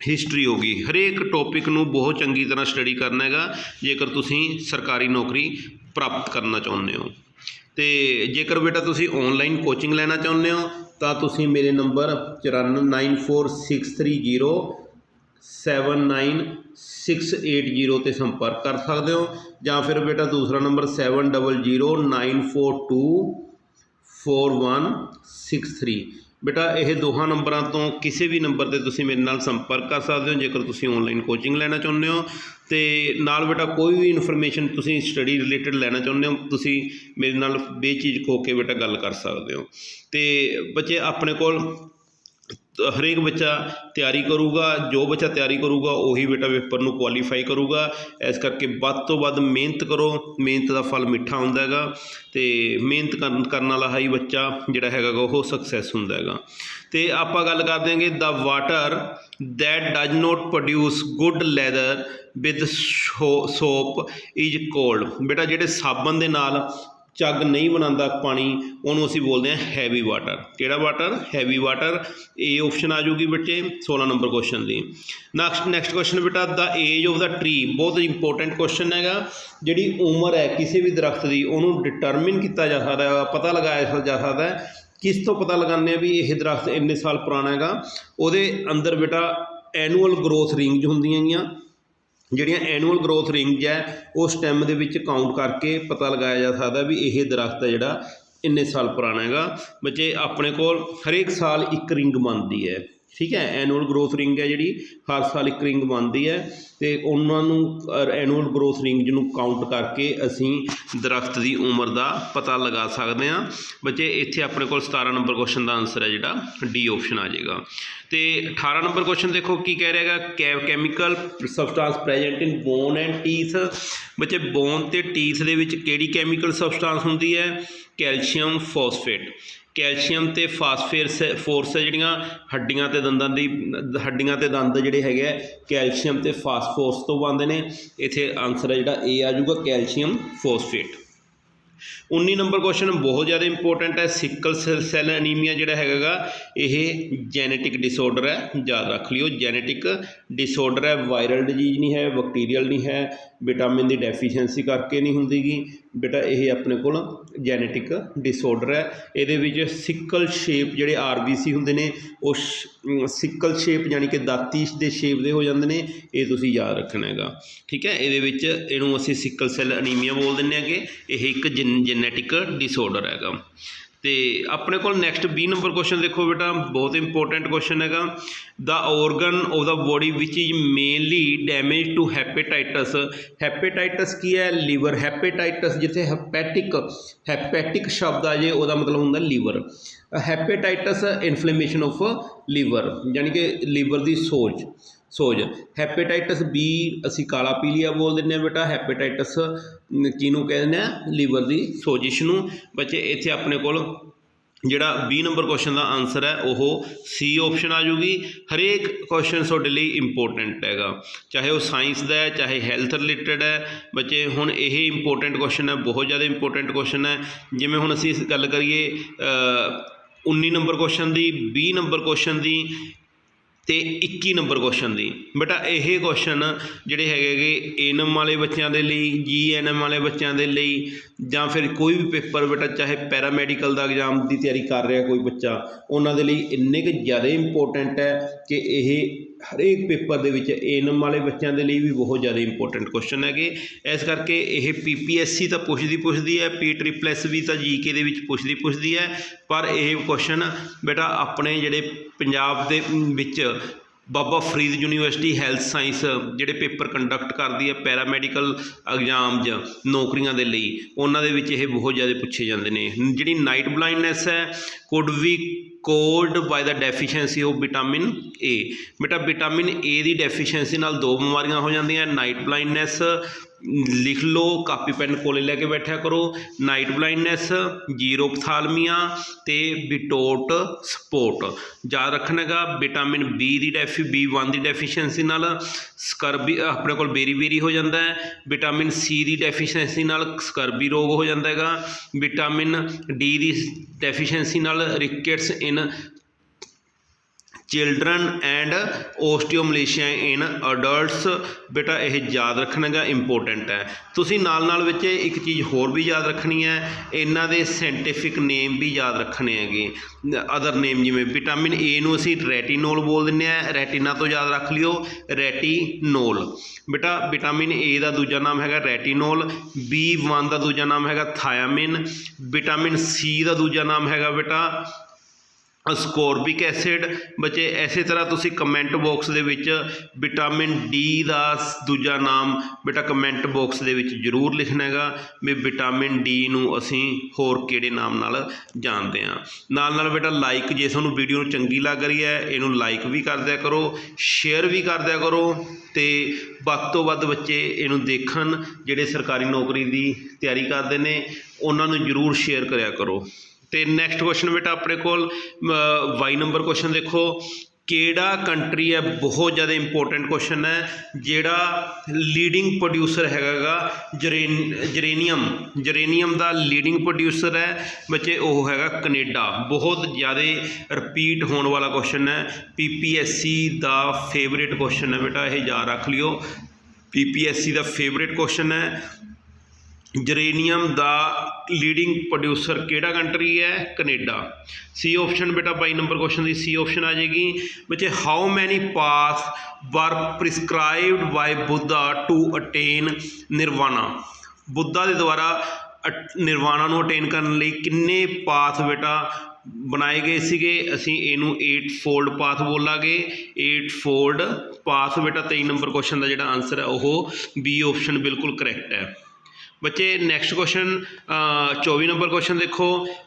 ਹਿਸਟਰੀ ਹੋ ਗਈ। ਹਰੇਕ ਟੌਪਿਕ ਨੂੰ ਬਹੁਤ ਚੰਗੀ ਤਰ੍ਹਾਂ ਸਟੱਡੀ ਕਰਨਾ ਹੈਗਾ। ਜੇਕਰ ਤੁਸੀਂ ਸਰਕਾਰੀ ਨੌਕਰੀ ਪ੍ਰਾਪਤ ਕਰਨਾ ਚਾਹੁੰਦੇ ਹੋ। ਤੇ ਜੇਕਰ ਬੇਟਾ ਤੁਸੀਂ ਆਨਲਾਈਨ ਕੋਚਿੰਗ ਲੈਣਾ ਚਾਹੁੰਦੇ ਹੋ, ਤਾਂ ਤੁਸੀਂ ਮੇਰੇ ਨੰਬਰ 949630 79680 ਤੇ ਸੰਪਰਕ ਕਰ ਸਕਦੇ ਹੋ। ਜਾਂ ਫਿਰ ਬੇਟਾ ਦੂਸਰਾ ਨੰਬਰ 700942 4163 ਬੇਟਾ ਇਹ ਦੋਹਾਂ ਨੰਬਰਾਂ ਤੋਂ ਕਿਸੇ ਵੀ ਨੰਬਰ ਤੇ ਤੁਸੀਂ ਮੇਰੇ ਨਾਲ ਸੰਪਰਕ ਕਰ ਸਕਦੇ ਹੋ, ਜੇਕਰ ਤੁਸੀਂ ਆਨਲਾਈਨ ਕੋਚਿੰਗ ਲੈਣਾ ਚਾਹੁੰਦੇ ਹੋ। ਅਤੇ ਨਾਲ ਬੇਟਾ ਕੋਈ ਵੀ ਇਨਫੋਰਮੇਸ਼ਨ ਤੁਸੀਂ ਸਟੱਡੀ ਰਿਲੇਟਡ ਲੈਣਾ ਚਾਹੁੰਦੇ ਹੋ, ਤੁਸੀਂ ਮੇਰੇ ਨਾਲ ਬੇਚੀਜ਼ ਖੋ ਕੇ ਬੇਟਾ ਗੱਲ ਕਰ ਸਕਦੇ ਹੋ। ਅਤੇ ਬੱਚੇ ਆਪਣੇ ਕੋਲ ਹਰੇਕ ਬੱਚਾ ਤਿਆਰੀ ਕਰੂਗਾ, ਜੋ ਬੱਚਾ ਤਿਆਰੀ ਕਰੂਗਾ, ਉਹੀ ਬੇਟਾ ਪੇਪਰ ਨੂੰ ਕੁਆਲੀਫਾਈ ਕਰੂਗਾ। ਇਸ ਕਰਕੇ ਵੱਧ ਤੋਂ ਵੱਧ ਮਿਹਨਤ ਕਰੋ। ਮਿਹਨਤ ਦਾ ਫਲ ਮਿੱਠਾ ਹੁੰਦਾ ਹੈਗਾ ਤੇ ਮਿਹਨਤ ਕਰਨ ਕਰਨ ਵਾਲਾ ਹੀ ਬੱਚਾ ਜਿਹੜਾ ਹੈਗਾ ਗਾ, ਉਹ ਸਕਸੈਸ ਹੁੰਦਾ ਹੈਗਾ। ਤੇ ਆਪਾਂ ਗੱਲ ਕਰਦੇ ਹਾਂਗੇ the water that does not produce good leather with soap is cold ਬੇਟਾ ਜਿਹੜੇ ਸਾਬਣ ਦੇ ਨਾਲ ਝੱਗ ਨਹੀਂ ਬਣਾਉਂਦਾ ਪਾਣੀ, ਉਹਨੂੰ ਅਸੀਂ ਬੋਲਦੇ ਹਾਂ ਹੈਵੀ ਵਾਟਰ ਕਿਹੜਾ water heavy water A option ਆ ਜਾਊਗੀ ਬੱਚੇ 16 ਨੰਬਰ ਕੁਐਸਚਨ ਦੀ। ਨੈਕਸਟ ਨੈਕਸਟ ਕੁਐਸਚਨ ਬੇਟਾ the age of the tree ਬਹੁਤ ਇੰਪੋਰਟੈਂਟ ਕੁਐਸਚਨ ਹੈਗਾ। ਜਿਹੜੀ ਉਮਰ ਹੈ ਕਿਸੇ ਵੀ ਦਰਖਤ ਦੀ, ਉਹਨੂੰ ਡਿਟਰਮਿਨ ਕੀਤਾ ਜਾ ਸਕਦਾ ਹੈ, ਪਤਾ ਲਗਾਇਆ ਜਾ ਸਕਦਾ ਹੈ। ਕਿਸ ਤੋਂ ਪਤਾ ਲਗਾਉਂਦੇ ਆ ਵੀ ਇਹ ਦਰਖਤ ਇੰਨੇ ਸਾਲ ਪੁਰਾਣਾ ਹੈਗਾ? ਉਹਦੇ ਅੰਦਰ ਬੇਟਾ ਐਨੂਅਲ ਗਰੋਥ ਰਿੰਗਜ ਹੁੰਦੀਆਂ ਗੀਆਂ। ਜਿਹੜੀਆਂ ਐਨੂਅਲ ਗਰੋਥ ਰਿੰਗਜ ਹੈ ਉਹ ਸਟੈਮ ਦੇ ਵਿੱਚ ਕਾਊਂਟ ਕਰਕੇ ਪਤਾ ਲਗਾਇਆ ਜਾ ਸਕਦਾ ਵੀ ਇਹ ਦਰਖਤ ਹੈ ਜਿਹੜਾ ਇੰਨੇ ਸਾਲ ਪੁਰਾਣਾ ਹੈਗਾ। ਬੱਚੇ ਆਪਣੇ ਕੋਲ ਹਰੇਕ ਸਾਲ ਇੱਕ ਰਿੰਗ ਬਣਦੀ ਹੈ। ਠੀਕ ਹੈ ਐਨੂਅਲ ਗਰੋਥ ਰਿੰਗ ਹੈ ਜਿਹੜੀ, ਹਰ ਸਾਲ ਇੱਕ ਰਿੰਗ ਬਣਦੀ ਹੈ ਤੇ ਉਹਨਾਂ ਨੂੰ ਐਨੂਅਲ ਗਰੋਥ ਰਿੰਗ ਨੂੰ ਕਾਊਂਟ ਕਰਕੇ ਅਸੀਂ ਦਰਖਤ ਦੀ ਉਮਰ ਦਾ ਪਤਾ ਲਗਾ ਸਕਦੇ ਹਾਂ। ਬੱਚੇ, ਇੱਥੇ ਆਪਣੇ ਕੋਲ 17 ਨੰਬਰ ਕੁਐਸਚਨ ਦਾ ਆਨਸਰ ਹੈ ਜਿਹੜਾ ਡੀ ਆਪਸ਼ਨ ਆ ਜਾਏਗਾ। ਤੇ 18 ਨੰਬਰ ਕੁਐਸਚਨ ਦੇਖੋ ਕੀ ਕਹਿ ਰਿਹਾ ਹੈਗਾ chemical substance present in bone and teeth ਬੱਚੇ ਬੋਨ ਤੇ ਟੀਥ ਦੇ ਵਿੱਚ ਕਿਹੜੀ ਕੈਮੀਕਲ ਸਬਸਟੈਂਸ ਹੁੰਦੀ ਹੈ? ਕੈਲਸ਼ੀਅਮ ਫਾਸਫੇਟ ਕੈਲਸ਼ੀਅਮ ਤੇ ਫਾਸਫੇਰਸ ਫੋਰਸ ਹੈ ਜਿਹੜੀਆਂ ਹੱਡੀਆਂ ਤੇ ਦੰਦਾਂ ਦੀ, ਹੱਡੀਆਂ ਤੇ ਦੰਦ ਜਿਹੜੇ ਹੈਗੇ ਆ, ਕੈਲਸ਼ੀਅਮ ਤੇ ਫਾਸਫੋਰਸ ਤੋਂ ਬਣਦੇ ਨੇ। ਇੱਥੇ ਆਨਸਰ ਹੈ ਜਿਹੜਾ ਏ ਆ ਜਾਊਗਾ ਕੈਲਸ਼ੀਅਮ ਫੋਸਫੇਟ। 19 ਨੰਬਰ ਕੁਐਸਚਨ ਬਹੁਤ ਜ਼ਿਆਦਾ ਇੰਪੋਰਟੈਂਟ ਹੈ। ਸਿਕਲ ਸੈੱਲ ਅਨੀਮੀਆ ਜਿਹੜਾ ਹੈਗਾ ਇਹ ਜੈਨੇਟਿਕ ਡਿਸਆਰਡਰ ਹੈ। ਯਾਦ ਰੱਖ ਲਿਓ ਜੈਨੇਟਿਕ ਡਿਸਆਰਡਰ ਹੈ। ਵਾਇਰਲ ਡਿਜੀਜ਼ ਨਹੀਂ ਹੈ ਬੈਕਟੀਰੀਅਲ ਨਹੀਂ ਹੈ ਵਿਟਾਮਿਨ ਦੀ ਡੈਫੀਸ਼ੀਐਂਸੀ ਕਰਕੇ ਨਹੀਂ ਹੁੰਦੀਗੀ। ਬੇਟਾ, ਇਹ ਆਪਣੇ ਕੋਲ ਜੈਨੇਟਿਕ ਡਿਸਆਰਡਰ ਹੈ। ਇਹਦੇ ਵਿੱਚ ਸਿਕਲ ਸ਼ੇਪ ਜਿਹੜੇ ਆਰਬੀਸੀ ਹੁੰਦੇ ਨੇ, ਉਹ ਸਿਕਲ ਸ਼ੇਪ ਯਾਨੀ ਕਿ ਦਾਤੀ ਦੇ ਸ਼ੇਪ ਦੇ ਹੋ ਜਾਂਦੇ ਨੇ, ਇਹ ਤੁਸੀਂ ਯਾਦ ਰੱਖਣਾ ਹੈਗਾ। ਠੀਕ ਹੈ? ਇਹਦੇ ਵਿੱਚ ਇਹਨੂੰ ਅਸੀਂ ਸਿਕਲ ਸੈੱਲ ਅਨੀਮੀਆ ਬੋਲ ਦਿੰਦੇ ਹਾਂਗੇ। ਇਹ ਇੱਕ ਜੈਨੇਟਿਕ ਡਿਸਆਰਡਰ ਹੈਗਾ। ਤੇ ਆਪਣੇ ਕੋਲ ਨੈਕਸਟ 20 ਨੰਬਰ ਕੁਐਸਚਨ ਦੇਖੋ ਬੇਟਾ, ਬਹੁਤ ਇੰਪੋਰਟੈਂਟ ਕੁਐਸਚਨ ਹੈਗਾ। The organ of the body which is mainly damage to hepatitis hepatitis ਕੀ ਹੈ? ਲੀਵਰ ਹੈਪੇਟਾਈਟਸ ਜਿੱਥੇ ਹੈਪੈਟਿਕ ਹੈਪੈਟਿਕ ਸ਼ਬਦ ਆ ਜੇ, ਉਹਦਾ ਮਤਲਬ ਹੁੰਦਾ liver hepatitis inflammation of liver ਯਾਨੀ ਕਿ ਲੀਵਰ ਦੀ ਸੋਜ। ਸੋਜ। ਹੈਪੇਟਾਈਟਸ ਬੀ ਅਸੀਂ ਕਾਲਾ ਪੀਲੀਆ ਬੋਲ ਦਿੰਦੇ ਆ ਬੇਟਾ। ਹੈਪੇਟਾਈਟਸ ਨ- ਕਿਹਨੂੰ ਕਹਿੰਦੇ ਆ ਲੀਵਰ ਦੀ ਸੋਜਿਸ਼ ਨੂੰ। ਬੱਚੇ ਇੱਥੇ ਆਪਣੇ ਕੋਲ ਜਿਹੜਾ 20 ਨੰਬਰ ਕੁਐਸਚਨ ਦਾ ਆਨਸਰ ਹੈ ਉਹ ਸੀ ਆਪਸ਼ਨ ਆ ਜੂਗੀ ਹਰੇਕ ਕੁਐਸਚਨ ਤੁਹਾਡੇ ਲਈ ਇੰਪੋਰਟੈਂਟ ਹੈਗਾ। ਚਾਹੇ ਉਹ ਸਾਇੰਸ ਦਾ ਹੈ ਚਾਹੇ ਹੈਲਥ ਰਿਲੇਟਡ ਹੈ। ਬੱਚੇ ਹੁਣ ਇਹ ਇੰਪੋਰਟੈਂਟ ਕੁਐਸਚਨ ਹੈ ਬਹੁਤ ਜ਼ਿਆਦਾ ਇੰਪੋਰਟੈਂਟ ਕੁਐਸਚਨ ਹੈ। ਜਿਵੇਂ ਹੁਣ ਅਸੀਂ ਗੱਲ ਕਰੀਏ ਅ, 19 ਨੰਬਰ ਕੁਐਸਚਨ ਦੀ 20 ਨੰਬਰ ਕੁਐਸਚਨ ਦੀ ਤੇ 21 ਨੰਬਰ ਕੁਐਸਚਨ ਦੀ। ਬੇਟਾ, ਇਹ ਕੁਐਸਚਨ ਜਿਹੜੇ ਹੈਗੇ ਹੈਗੇਗੇ ਏਨਮ ਵਾਲੇ ਬੱਚਿਆਂ ਦੇ ਲਈ ਜੀਐਨਐਮ ਵਾਲੇ ਬੱਚਿਆਂ ਦੇ ਲਈ, ਜਾਂ ਫਿਰ ਕੋਈ ਵੀ ਪੇਪਰ ਬੇਟਾ, ਚਾਹੇ ਪੈਰਾਮੈਡੀਕਲ ਦਾ ਐਗਜ਼ਾਮ ਦੀ ਤਿਆਰੀ ਕਰ ਰਿਹਾ ਕੋਈ ਬੱਚਾ, ਉਹਨਾਂ ਦੇ ਲਈ ਇੰਨੇ ਕੁ ਜ਼ਿਆਦਾ ਇੰਪੋਰਟੈਂਟ ਹੈ ਕਿ ਇਹ ਹਰੇਕ ਪੇਪਰ ਦੇ ਵਿੱਚ ਏਨਮ ਵਾਲੇ ਬੱਚਿਆਂ ਦੇ ਲਈ ਵੀ ਬਹੁਤ ਜ਼ਿਆਦਾ ਇੰਪੋਰਟੈਂਟ ਕੁਐਸਚਨ ਹੈਗੇ। ਇਸ ਕਰਕੇ ਇਹ ਪੀਪੀਐਸਸੀ ਤਾਂ ਪੁੱਛਦੀ ਪੁੱਛਦੀ ਹੈ ਪੀ ਟ੍ਰਿਪਲ ਐਸ ਵੀ ਤਾਂ ਜੀਕੇ ਦੇ ਵਿੱਚ ਪੁੱਛਦੀ ਪੁੱਛਦੀ ਹੈ। ਪਰ ਇਹ ਕੁਐਸਚਨ ਬੇਟਾ ਆਪਣੇ ਜਿਹੜੇ ਪੰਜਾਬ ਦੇ ਵਿੱਚ Baba Farid university health science, ਜਿਹੜੇ ਪੇਪਰ ਕੰਡਕਟ ਕਰਦੀ ਹੈ ਪੈਰਾਮੈਡੀਕਲ ਐਗਜ਼ਾਮਜ਼ ਨੌਕਰੀਆਂ ਦੇ ਲਈ, ਉਹਨਾਂ ਦੇ ਵਿੱਚ ਇਹ ਬਹੁਤ ਜ਼ਿਆਦਾ ਪੁੱਛੇ ਜਾਂਦੇ ਨੇ। ਜਿਹੜੀ ਨਾਈਟ ਬਲਾਈਂਡਨੈਸ ਹੈ, could be called by the deficiency of vitamin A. ਬੇਟਾ, ਵਿਟਾਮਿਨ ਏ ਦੀ ਡੈਫੀਸ਼ੀਐਂਸੀ ਨਾਲ ਦੋ ਬਿਮਾਰੀਆਂ ਹੋ ਜਾਂਦੀਆਂ, ਨਾਈਟ ਬਲਾਈਂਡਨੈਸ ਲਿਖ ਲਓ, ਕਾਪੀ ਪੈਨ ਕੋਲੇ ਲੈ ਕੇ ਬੈਠਿਆ ਕਰੋ। ਨਾਈਟ ਬਲਾਈਂਡਨੈਸ ਜੀਰੋਪਥਾਲਮੀਆ ਤੇ ਬਿਟੋਟ ਸਪੋਰਟ ਯਾਦ ਰੱਖਣਾ ਹੈਗਾ ਵਿਟਾਮਿਨ ਬੀ ਦੀ ਡੈਫੀ B1 ਦੀ ਡੈਫੀਸ਼ੀਐਂਸੀ ਨਾਲ ਸਕਰਬੀ, ਆਪਣੇ ਕੋਲ ਬੇਰੀ ਬੇਰੀ ਹੋ ਜਾਂਦਾ ਹੈ। ਵਿਟਾਮਿਨ ਸੀ ਦੀ ਡੈਫੀਸ਼ੀਐਂਸੀ ਨਾਲ ਸਕਰਬੀ ਰੋਗ ਹੋ ਜਾਂਦਾ ਹੈਗਾ। ਵਿਟਾਮਿਨ ਡੀ ਦੀ ਡੈਫੀਸ਼ੀਐਂਸੀ ਨਾਲ rickets in children and osteomalacia in adults ਬੇਟਾ ਇਹ ਯਾਦ ਰੱਖਣਾਗਾ ਇੰਪੋਰਟੈਂਟ ਹੈ। ਤੁਸੀਂ ਨਾਲ ਨਾਲ ਵਿੱਚ ਇੱਕ ਚੀਜ਼ ਹੋਰ ਵੀ ਯਾਦ ਰੱਖਣੀ ਹੈ, ਇਹਨਾਂ ਦੇ ਸਾਇੰਟੀਫਿਕ ਨੇਮ ਵੀ ਯਾਦ ਰੱਖਣੇ ਹੈਗੇ। ਅਦਰ ਨੇਮ ਜਿਵੇਂ ਵਿਟਾਮਿਨ ਏ ਨੂੰ ਅਸੀਂ ਰੈਟੀਨੋਲ ਬੋਲ ਦਿੰਦੇ ਆ ਰੈਟੀਨਾ ਤੋਂ ਯਾਦ ਰੱਖ ਲਿਓ ਰੈਟੀਨੋਲ ਬੇਟਾ ਵਿਟਾਮਿਨ ਏ ਦਾ ਦੂਜਾ ਨਾਮ ਹੈਗਾ ਰੈਟੀਨੋਲ B1 ਦਾ ਦੂਜਾ ਨਾਮ ਹੈਗਾ ਥਾਇਆਮਿਨ ਵਿਟਾਮਿਨ ਸੀ ਦਾ ਦੂਜਾ ਨਾਮ ਹੈਗਾ ਬੇਟਾ ਅਸਕੋਰਬਿਕ ਐਸਿਡ ਬੱਚੇ ਇਸੇ ਤਰ੍ਹਾਂ ਤੁਸੀਂ ਕਮੈਂਟ ਬਾਕਸ ਦੇ ਵਿੱਚ ਵਿਟਾਮਿਨ ਡੀ ਦਾ ਦੂਜਾ ਨਾਮ ਬੇਟਾ ਕਮੈਂਟ ਬਾਕਸ ਦੇ ਵਿੱਚ ਜ਼ਰੂਰ ਲਿਖਣਾ ਹੈਗਾ ਵੀ ਵਿਟਾਮਿਨ ਡੀ ਨੂੰ ਅਸੀਂ ਹੋਰ ਕਿਹੜੇ ਨਾਮ ਨਾਲ ਜਾਣਦੇ ਹਾਂ। ਨਾਲ ਨਾਲ ਬੇਟਾ ਲਾਈਕ ਜੇ ਤੁਹਾਨੂੰ ਵੀਡੀਓ ਨੂੰ ਚੰਗੀ ਲੱਗ ਰਹੀ ਹੈ, ਇਹਨੂੰ ਲਾਈਕ ਵੀ ਕਰ ਦਿਆ ਕਰੋ ਸ਼ੇਅਰ ਵੀ ਕਰ ਦਿਆ ਕਰੋ ਤੇ ਵੱਧ ਤੋਂ ਵੱਧ ਬੱਚੇ ਇਹਨੂੰ ਦੇਖਣ ਜਿਹੜੇ ਸਰਕਾਰੀ ਨੌਕਰੀ ਦੀ ਤਿਆਰੀ ਕਰਦੇ ਨੇ, ਉਹਨਾਂ ਨੂੰ ਜ਼ਰੂਰ ਸ਼ੇਅਰ ਕਰਿਆ ਕਰੋ। ਤੇ ਨੈਕਸਟ ਕੁਐਸਚਨ ਬੇਟਾ ਆਪਣੇ ਕੋਲ ਵਾਈ ਨੰਬਰ ਕੁਐਸਚਨ ਦੇਖੋ। ਕਿਹੜਾ ਕੰਟਰੀ ਹੈ? ਬਹੁਤ ਜ਼ਿਆਦਾ ਇੰਪੋਰਟੈਂਟ ਕੁਐਸਚਨ ਹੈ। ਜਿਹੜਾ ਲੀਡਿੰਗ ਪ੍ਰੋਡਿਊਸਰ ਹੈਗਾਗਾ ਜਰੇਨੀਅਮ। ਜਰੇਨੀਅਮ ਦਾ ਲੀਡਿੰਗ ਪ੍ਰੋਡਿਊਸਰ ਹੈ। ਬੱਚੇ, ਉਹ ਹੈਗਾ ਕੈਨੇਡਾ। ਬਹੁਤ ਜ਼ਿਆਦਾ ਰਿਪੀਟ ਹੋਣ ਵਾਲਾ ਕੁਐਸਚਨ ਹੈ। ਪੀਪੀਐਸਸੀ ਦਾ ਫੇਵਰੇਟ ਕੁਐਸਚਨ ਹੈ ਬੇਟਾ, ਇਹ ਯਾਦ ਰੱਖ ਲਿਓ। ਪੀਪੀਐਸਸੀ ਦਾ ਫੇਵਰੇਟ ਕੁਐਸਚਨ ਹੈ। ਜਰੇਨੀਅਮ ਦਾ ਲੀਡਿੰਗ ਪ੍ਰੋਡਿਊਸਰ ਕਿਹੜਾ ਕੰਟਰੀ ਹੈ? ਕਨੇਡਾ। ਸੀ ਆਪਸ਼ਨ ਬੇਟਾ ਬਾਈ ਨੰਬਰ ਕੁਐਸਚਨ ਦੀ ਸੀ ਆਪਸ਼ਨ ਆ ਜਾਏਗੀ ਬੱਚੇ how many path were prescribed by Buddha to attain nirvana Buddha ਦੇ ਦੁਆਰਾ ਅਟ- ਨਿਰਵਾਣਾ ਨੂੰ ਅਟੇਨ ਕਰਨ ਲਈ ਕਿੰਨੇ ਪਾਥ ਬੇਟਾ ਬਣਾਏ ਗਏ ਸੀਗੇ? ਅਸੀਂ ਇਹਨੂੰ 8 ਫੋਲਡ ਪਾਥ ਬੋਲਾਂਗੇ। 8 ਫੋਲਡ ਪਾਥ ਬੇਟਾ 23 ਨੰਬਰ ਕੁਐਸਚਨ ਦਾ ਜਿਹੜਾ ਆਨਸਰ ਹੈ, ਉਹ ਬੀ ਆਪਸ਼ਨ ਬਿਲਕੁਲ ਕਰੈਕਟ ਹੈ। ਬੱਚੇ ਨੈਕਸਟ ਕੁਐਸਚਨ 24 ਨੰਬਰ ਕੁਐਸਚਨ ਦੇਖੋ।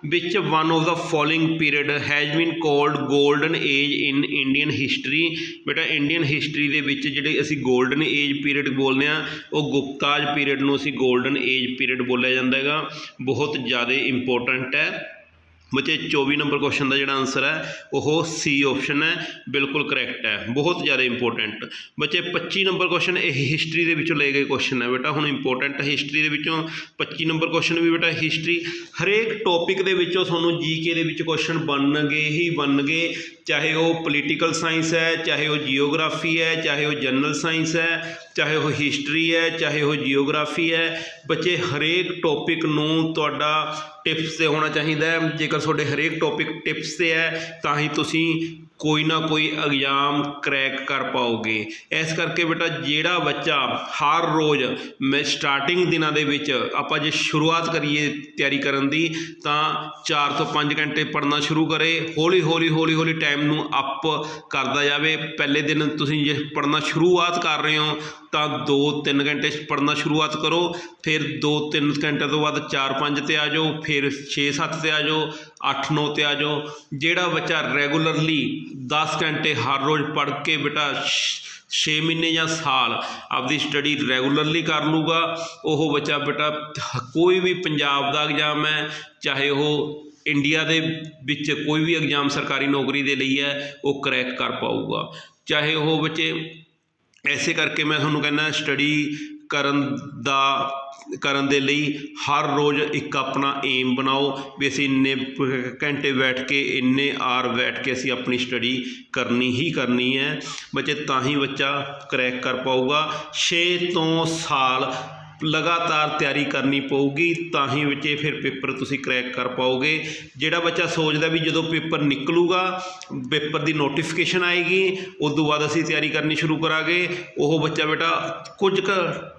Which one of the following period has been called golden age in Indian history ਬੇਟਾ ਇੰਡੀਅਨ ਹਿਸਟਰੀ ਦੇ ਵਿੱਚ ਜਿਹੜੇ ਅਸੀਂ ਗੋਲਡਨ ਏਜ ਪੀਰੀਅਡ ਬੋਲਦੇ ਆ ਉਹ ਗੁਪਤਾਜ ਪੀਰੀਅਡ ਨੂੰ ਅਸੀਂ ਗੋਲਡਨ ਏਜ ਪੀਰੀਅਡ ਬੋਲਿਆ ਜਾਂਦਾ ਹੈਗਾ। ਬਹੁਤ ਜ਼ਿਆਦਾ ਇੰਪੋਰਟੈਂਟ ਹੈ। ਬੱਚੇ 24 ਨੰਬਰ ਕੁਐਸਚਨ ਦਾ ਜਿਹੜਾ ਆਨਸਰ ਹੈ, ਉਹ ਸੀ ਆਪਸ਼ਨ ਹੈ, ਬਿਲਕੁਲ ਕਰੈਕਟ ਹੈ, ਬਹੁਤ ਜ਼ਿਆਦਾ ਇੰਪੋਰਟੈਂਟ ਬੱਚੇ 25 ਨੰਬਰ ਕੁਐਸਚਨ ਇਹ ਹਿਸਟਰੀ ਦੇ ਵਿੱਚੋਂ ਲਏ ਗਏ ਕੁਐਸਚਨ ਹੈ ਬੇਟਾ, ਹੁਣ ਇੰਪੋਰਟੈਂਟ ਹਿਸਟਰੀ ਦੇ ਵਿੱਚੋਂ 25 ਨੰਬਰ ਕੁਐਸਚਨ ਵੀ ਬੇਟਾ ਹਿਸਟਰੀ ਹਰੇਕ ਟੌਪਿਕ ਦੇ ਵਿੱਚੋਂ ਤੁਹਾਨੂੰ ਜੀਕੇ ਦੇ ਵਿੱਚ ਕੁਐਸਚਨ ਬਣਨਗੇ ਹੀ ਬਣਨਗੇ ਚਾਹੇ ਉਹ ਪੋਲੀਟੀਕਲ ਸਾਇੰਸ ਹੈ, ਚਾਹੇ ਉਹ ਜੀਓਗ੍ਰਾਫੀ ਹੈ, ਚਾਹੇ ਉਹ ਜਨਰਲ ਸਾਇੰਸ ਹੈ, ਚਾਹੇ ਉਹ ਹਿਸਟਰੀ ਹੈ, ਚਾਹੇ ਉਹ ਜੀਓਗ੍ਰਾਫੀ ਹੈ, ਬੱਚੇ ਹਰੇਕ ਟੌਪਿਕ ਨੂੰ ਤੁਹਾਡਾ ਟਿਪਸ ਤੇ ਹੋਣਾ ਚਾਹੀਦਾ ਹੈ। ਜੇਕਰ ਤੁਹਾਡੇ ਹਰੇਕ ਟੌਪਿਕ ਟਿਪਸ ਤੇ ਹੈ, ਤਾਂ ਹੀ ਤੁਸੀਂ ਕੋਈ ਨਾ ਕੋਈ ਐਗਜ਼ਾਮ ਕਰੈਕ ਕਰ ਪਾਓਗੇ। ਇਸ ਕਰਕੇ ਬੇਟਾ ਜਿਹੜਾ ਬੱਚਾ ਹਰ ਰੋਜ਼ ਮੈਂ ਸਟਾਰਟਿੰਗ ਦਿਨਾਂ ਦੇ ਵਿੱਚ ਆਪਾਂ ਜੇ ਸ਼ੁਰੂਆਤ ਕਰੀਏ ਤਿਆਰੀ ਕਰਨ ਦੀ, ਤਾਂ 4 ਤੋਂ 5 ਘੰਟੇ ਪੜ੍ਹਨਾ ਸ਼ੁਰੂ ਕਰੇ। ਹੌਲੀ ਹੌਲੀ ਹੌਲੀ ਹੌਲੀ ਟਾਈਮ ਨੂੰ ਅਪ ਕਰਦਾ ਜਾਵੇ। ਪਹਿਲੇ ਦਿਨ ਤੁਸੀਂ ਜੇ ਪੜ੍ਹਨਾ ਸ਼ੁਰੂਆਤ ਕਰ ਰਹੇ ਹੋ, ਤਾਂ 2-3 ਘੰਟੇ ਪੜ੍ਹਨਾ ਸ਼ੁਰੂਆਤ ਕਰੋ। ਫਿਰ 2-3 ਘੰਟੇ ਤੋਂ ਬਾਅਦ 4-5 ਤੇ ਆ ਜਾਓ। ਫਿਰ 6-7 ਤੇ ਆ ਜਾਓ। 8-9 ਤੇ ਆ ਜਾਓ। ਜਿਹੜਾ ਬੱਚਾ ਰੈਗੂਲਰਲੀ 10 ਘੰਟੇ ਹਰ ਰੋਜ਼ ਪੜ੍ਹ ਕੇ ਬੇਟਾ 6 ਮਹੀਨੇ ਜਾਂ ਸਾਲ ਆਪਦੀ ਸਟੱਡੀ ਰੈਗੂਲਰਲੀ ਕਰ ਲੂਗਾ, ਉਹ ਬੱਚਾ ਬੇਟਾ ਕੋਈ ਵੀ ਪੰਜਾਬ ਦਾ ਐਗਜ਼ਾਮ ਹੈ, ਚਾਹੇ ਉਹ ਇੰਡੀਆ ਦੇ ਵਿੱਚ ਕੋਈ ਵੀ ਐਗਜ਼ਾਮ ਸਰਕਾਰੀ ਨੌਕਰੀ ਦੇ ਲਈ ਹੈ, ਉਹ ਕਰੈਕ ਕਰ ਪਾਊਗਾ। ਚਾਹੇ ਉਹ ਬੱਚੇ ਐਸੇ ਕਰਕੇ ਮੈਂ ਤੁਹਾਨੂੰ ਕਹਿੰਦਾ ਸਟੱਡੀ ਕਰਨ ਦਾ ਕਰਨ ਦੇ ਲਈ ਹਰ ਰੋਜ਼ ਇੱਕ ਆਪਣਾ ਏਮ ਬਣਾਓ ਵੀ ਅਸੀਂ ਇੰਨੇ ਘੰਟੇ ਬੈਠ ਕੇ, ਇੰਨੇ ਆਰ ਬੈਠ ਕੇ ਅਸੀਂ ਆਪਣੀ ਸਟੱਡੀ ਕਰਨੀ ਹੀ ਕਰਨੀ ਹੈ। ਬੱਚੇ ਤਾਂ ਹੀ ਬੱਚਾ ਕਰੈਕ ਕਰ ਪਾਊਗਾ। 6 ਤੋਂ ਸਾਲ ਲਗਾਤਾਰ ਤਿਆਰੀ ਕਰਨੀ ਪਊਗੀ, ਤਾਂ ਹੀ ਬੱਚੇ ਫਿਰ ਪੇਪਰ ਤੁਸੀਂ ਕਰੈਕ ਕਰ ਪਾਓਗੇ। ਜਿਹੜਾ ਬੱਚਾ ਸੋਚਦਾ ਵੀ ਜਦੋਂ ਪੇਪਰ ਨਿਕਲੂਗਾ, ਪੇਪਰ ਦੀ ਨੋਟੀਫਿਕੇਸ਼ਨ ਆਏਗੀ ਉਸ ਤੋਂ ਬਾਅਦ ਅਸੀਂ ਤਿਆਰੀ ਕਰਨੀ ਸ਼ੁਰੂ ਕਰਾਂਗੇ। ਉਹ ਬੱਚਾ ਬੇਟਾ ਕੁਝ ਕੁ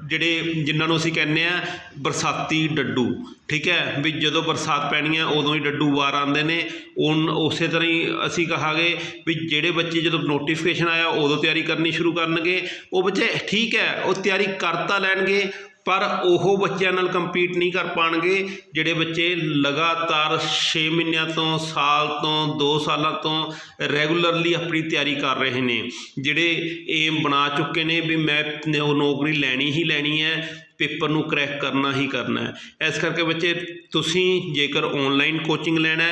ਜਿਹੜੇ ਜਿਨ੍ਹਾਂ ਨੂੰ ਅਸੀਂ ਕਹਿੰਦੇ ਆ ਬਰਸਾਤੀ ਡੱਡੂ, ਠੀਕ ਹੈ? ਵੀ ਜਦੋਂ ਬਰਸਾਤ ਪੈਣੀ ਹੈ, ਉਦੋਂ ਹੀ ਡੱਡੂ ਵਾਰ ਆਉਂਦੇ ਨੇ। ਉਹ ਉਸੇ ਤਰ੍ਹਾਂ ਹੀ ਅਸੀਂ ਕਹਾਂਗੇ ਵੀ ਜਿਹੜੇ ਬੱਚੇ ਜਦੋਂ ਨੋਟੀਫਿਕੇਸ਼ਨ ਆਇਆ, ਉਦੋਂ ਤਿਆਰੀ ਕਰਨੀ ਸ਼ੁਰੂ ਕਰਨਗੇ। ਉਹ ਬੱਚੇ ਠੀਕ ਹੈ, ਉਹ ਤਿਆਰੀ ਕਰ ਤਾਂ ਲੈਣਗੇ ਪਰ ਉਹ ਬੱਚਿਆਂ ਨਾਲ ਕੰਪੀਟ ਨਹੀਂ ਕਰ ਪਾਣਗੇ, ਜਿਹੜੇ ਬੱਚੇ ਲਗਾਤਾਰ 6 ਮਹੀਨਿਆਂ ਤੋਂ, ਸਾਲ ਤੋਂ 2 ਸਾਲਾਂ ਤੋਂ ਰੈਗੂਲਰਲੀ ਆਪਣੀ ਤਿਆਰੀ ਕਰ ਰਹੇ ਨੇ। ਜਿਹੜੇ ਏਮ ਬਣਾ ਚੁੱਕੇ ਨੇ ਵੀ ਮੈਂ ਉਹ ਨੌਕਰੀ ਲੈਣੀ ਹੀ ਲੈਣੀ ਹੈ ਪੇਪਰ ਨੂੰ ਕਰੈਕ ਕਰਨਾ ਹੀ ਕਰਨਾ ਹੈ। ਇਸ ਕਰਕੇ ਬੱਚੇ, ਤੁਸੀਂ ਜੇਕਰ ਔਨਲਾਈਨ ਕੋਚਿੰਗ ਲੈਣਾ